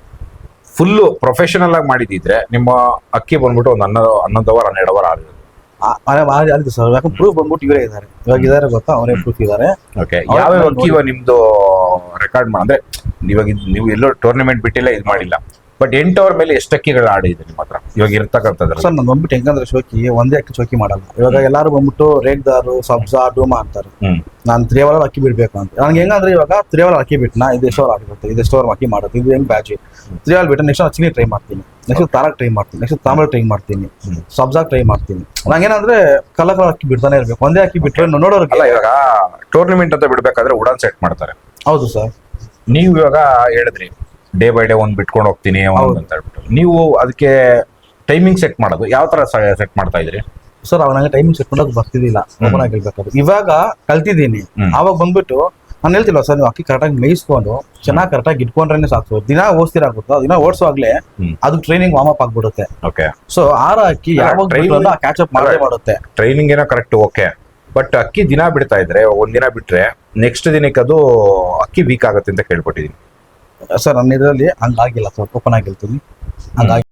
ಫುಲ್ ಪ್ರೊಫೆಷನಲ್ ಆಗಿ ಮಾಡಿದಿದ್ರೆ ನಿಮ್ಮ ಅಕ್ಕಿ ಬಂದ್ಬಿಟ್ಟು ಒಂದು ಹನ್ನೊಂದು ಹನ್ನೊಂದು ಅವರ್ ಹನ್ನೆರಡು ಅವರ್ ಆಡಿದ್ರು ಆ- ಆ- ಆ- ಸರ್. ಯಾಕಂದ್ರೆ ಪ್ರೂಫ್ ಬಂದ್ಬಿಟ್ಟು ಇವರೇ ಇದ್ದಾರೆ. ಇವಾಗ ಇದಾರೆ ಗೊತ್ತಾ? ಅವರೇ ಪ್ರೂಫ್ ಇದ್ದಾರೆ. ಓಕೆ ಯಾವ್ಯಾವ ಅಕ್ಕಿ ಇವಾಗ ನಿಮ್ದು ರೆಕಾರ್ಡ್ ಅಂದ್ರೆ ಇವಾಗ ನೀವು ಎಲ್ಲೋ ಟೂರ್ನಮೆಂಟ್ ಬಿಟ್ಟಿಲ್ಲ ಇದು ಮಾಡಿಲ್ಲ. ಬಟ್ ಎಂಟು ಅವರ್ ಮೇಲೆ ಎಷ್ಟು ಅಕ್ಕಿಗಳು ಆಡಿದೆ ನಿಮ್ಮ ಹತ್ರ? ಇವಾಗ ಇರ್ತಕ್ಕಂಥದ್ದು ಸರ್ ನಾನು ಬಂದ್ಬಿಟ್ಟು ಹೆಂಗಂದ್ರೆ ಶೋಕಿ ಒಂದೇ ಅಕ್ಕಿ ಶೋಕಿ ಮಾಡಲ್ಲ. ಇವಾಗ ಎಲ್ಲರೂ ಬಂದ್ಬಿಟ್ಟು ರೇಗ್ದಾರು ಸಬ್ಜಾ ಡೂಮಾ ಅಂತಾರೆ. ನಾನು ಅವರ್ ಅಕ್ಕಿ ಬಿಡಬೇಕು ಅಂತ. ನನಗೆ ಹೆಂಗಂದ್ರೆ ಇವಾಗ ತ್ರಿಯವಲ ಅಕ್ಕಿ ಬಿಟ್ಟನ ಇದು ಎಷ್ಟು ಅವರ್ ಆಗಿರುತ್ತೆ ಇದು ಎಷ್ಟು ಅವರ್ ಅಕ್ಕಿ ಮಾಡುತ್ತೆ ಇದು ಹೆಂಗ್ ಬ್ಯಾಚ್ ಅವರ್ ಬಿಟ್ಟು ನೆಕ್ಸ್ಟ್ ಚಿನಿ ಟ್ರೈ ಮಾಡ್ತೀನಿ. ನೆಕ್ಸ್ಟ್ ತಾರಕ್ ಟ್ರೈ ಮಾಡ್ತೀನಿ ನೆಕ್ಸ್ಟ್ ತಾಮ್ರ ಟ್ರೈ ಮಾಡ್ತೀನಿ. ಸಬ್ಜಾ ಟ್ರೈ ಮಾಡ್ತೀನಿ. ನಂಗೇನಂದ್ರೆ ಕಲರ್ ಕಲರ್ ಅಕ್ಕಿ ಬಿಡ್ತಾನೆ ಇರಬೇಕು. ಒಂದೇ ಅಕ್ಕಿ ಬಿಟ್ಟರೆ ನೋಡೋರು ಇವಾಗ ಟೂರ್ನಮೆಂಟ್ ಅಂತ ಬಿಡಬೇಕಾದ್ರೆ ಉಡಾನ್ ಸೆಟ್ ಮಾಡ್ತಾರೆ. ಹೌದು ಸರ್. ನೀವು ಇವಾಗ ಹೇಳಿದ್ರಿ ಡೇ ಬೈ ಡೇ ಒಂದ್ ಬಿಟ್ಕೊಂಡು ಹೋಗ್ತೀನಿ ಒಂದ್ ಅಂತ ಹೇಳ್ಬಿಟ್ಟು. ನೀವು ಅದಕ್ಕೆ ಟೈಮಿಂಗ್ ಸೆಟ್ ಮಾಡೋದು ಯಾವ ತರ ಸೆಟ್ ಮಾಡ್ತಾ ಇದ್ರಿ? ಸರ್ ಅವಾಗ ನಂಗೆ ಟೈಮಿಂಗ್ ಸೆಟ್ ಮಾಡೋದು ಬರ್ತಿದ್ದಿಲ್ಲ ಓಪನ್ ಆಗಿ ಹೇಳ್ಬೇಕಾದ್ರೆ ಇವಾಗ ಕಲ್ತಿದ್ದೀನಿ. ಅವಾಗ ಬಂದ್ಬಿಟ್ಟು ನಾನು ಹೇಳ್ತಿಲ್ಲ ಸರ್ ನೀವು ಅಕ್ಕಿ ಕರೆಕ್ಟಾಗಿ ಮೇಯಿಸ್ಕೊಂಡು ಚೆನ್ನಾಗಿ ಕರೆಕ್ಟಾಗಿ ಇಟ್ಕೊಂಡ್ರೆ ಸಾಕು. ದಿನ ಓಡಿಸ್ತಿರಾಗುತ್ತೋ ದಿನ ಓಡಿಸುವಾಗ್ಲೇ. ಅದು ಟ್ರೈನಿಂಗ್ ವಾರ್ಮ್ ಅಪ್ ಆಗ್ಬಿಡುತ್ತೆ. ಓಕೆ ಸೊ ಆರ ಅಕ್ಕಿ ಯಾವಾಗ ಕ್ಯಾಚ್ ಅಪ್ ಮಾಡೇ ಮಾಡುತ್ತೆ. ಟ್ರೈನಿಂಗ್ ಏನೋ ಕರೆಕ್ಟ್ ಓಕೆ ಬಟ್ ಅಕ್ಕಿ ದಿನ ಬಿಡ್ತಾ ಇದ್ರೆ ಒಂದಿನ ಬಿಟ್ರೆ ನೆಕ್ಸ್ಟ್ ದಿನಕ್ಕೆ ಅದು ಅಕ್ಕಿ ವೀಕ್ ಆಗುತ್ತೆ ಅಂತ ಕೇಳ್ಕೊಟ್ಟಿದೀನಿ. ಸರ್ ನನ್ನ ಇದರಲ್ಲಿ ಹಂಗಾಗಿಲ್ಲ ಸರ್ ಓಪನ್ ಆಗಿ ಹೇಳ್ತೀನಿ ಹಂಗಾಗಿ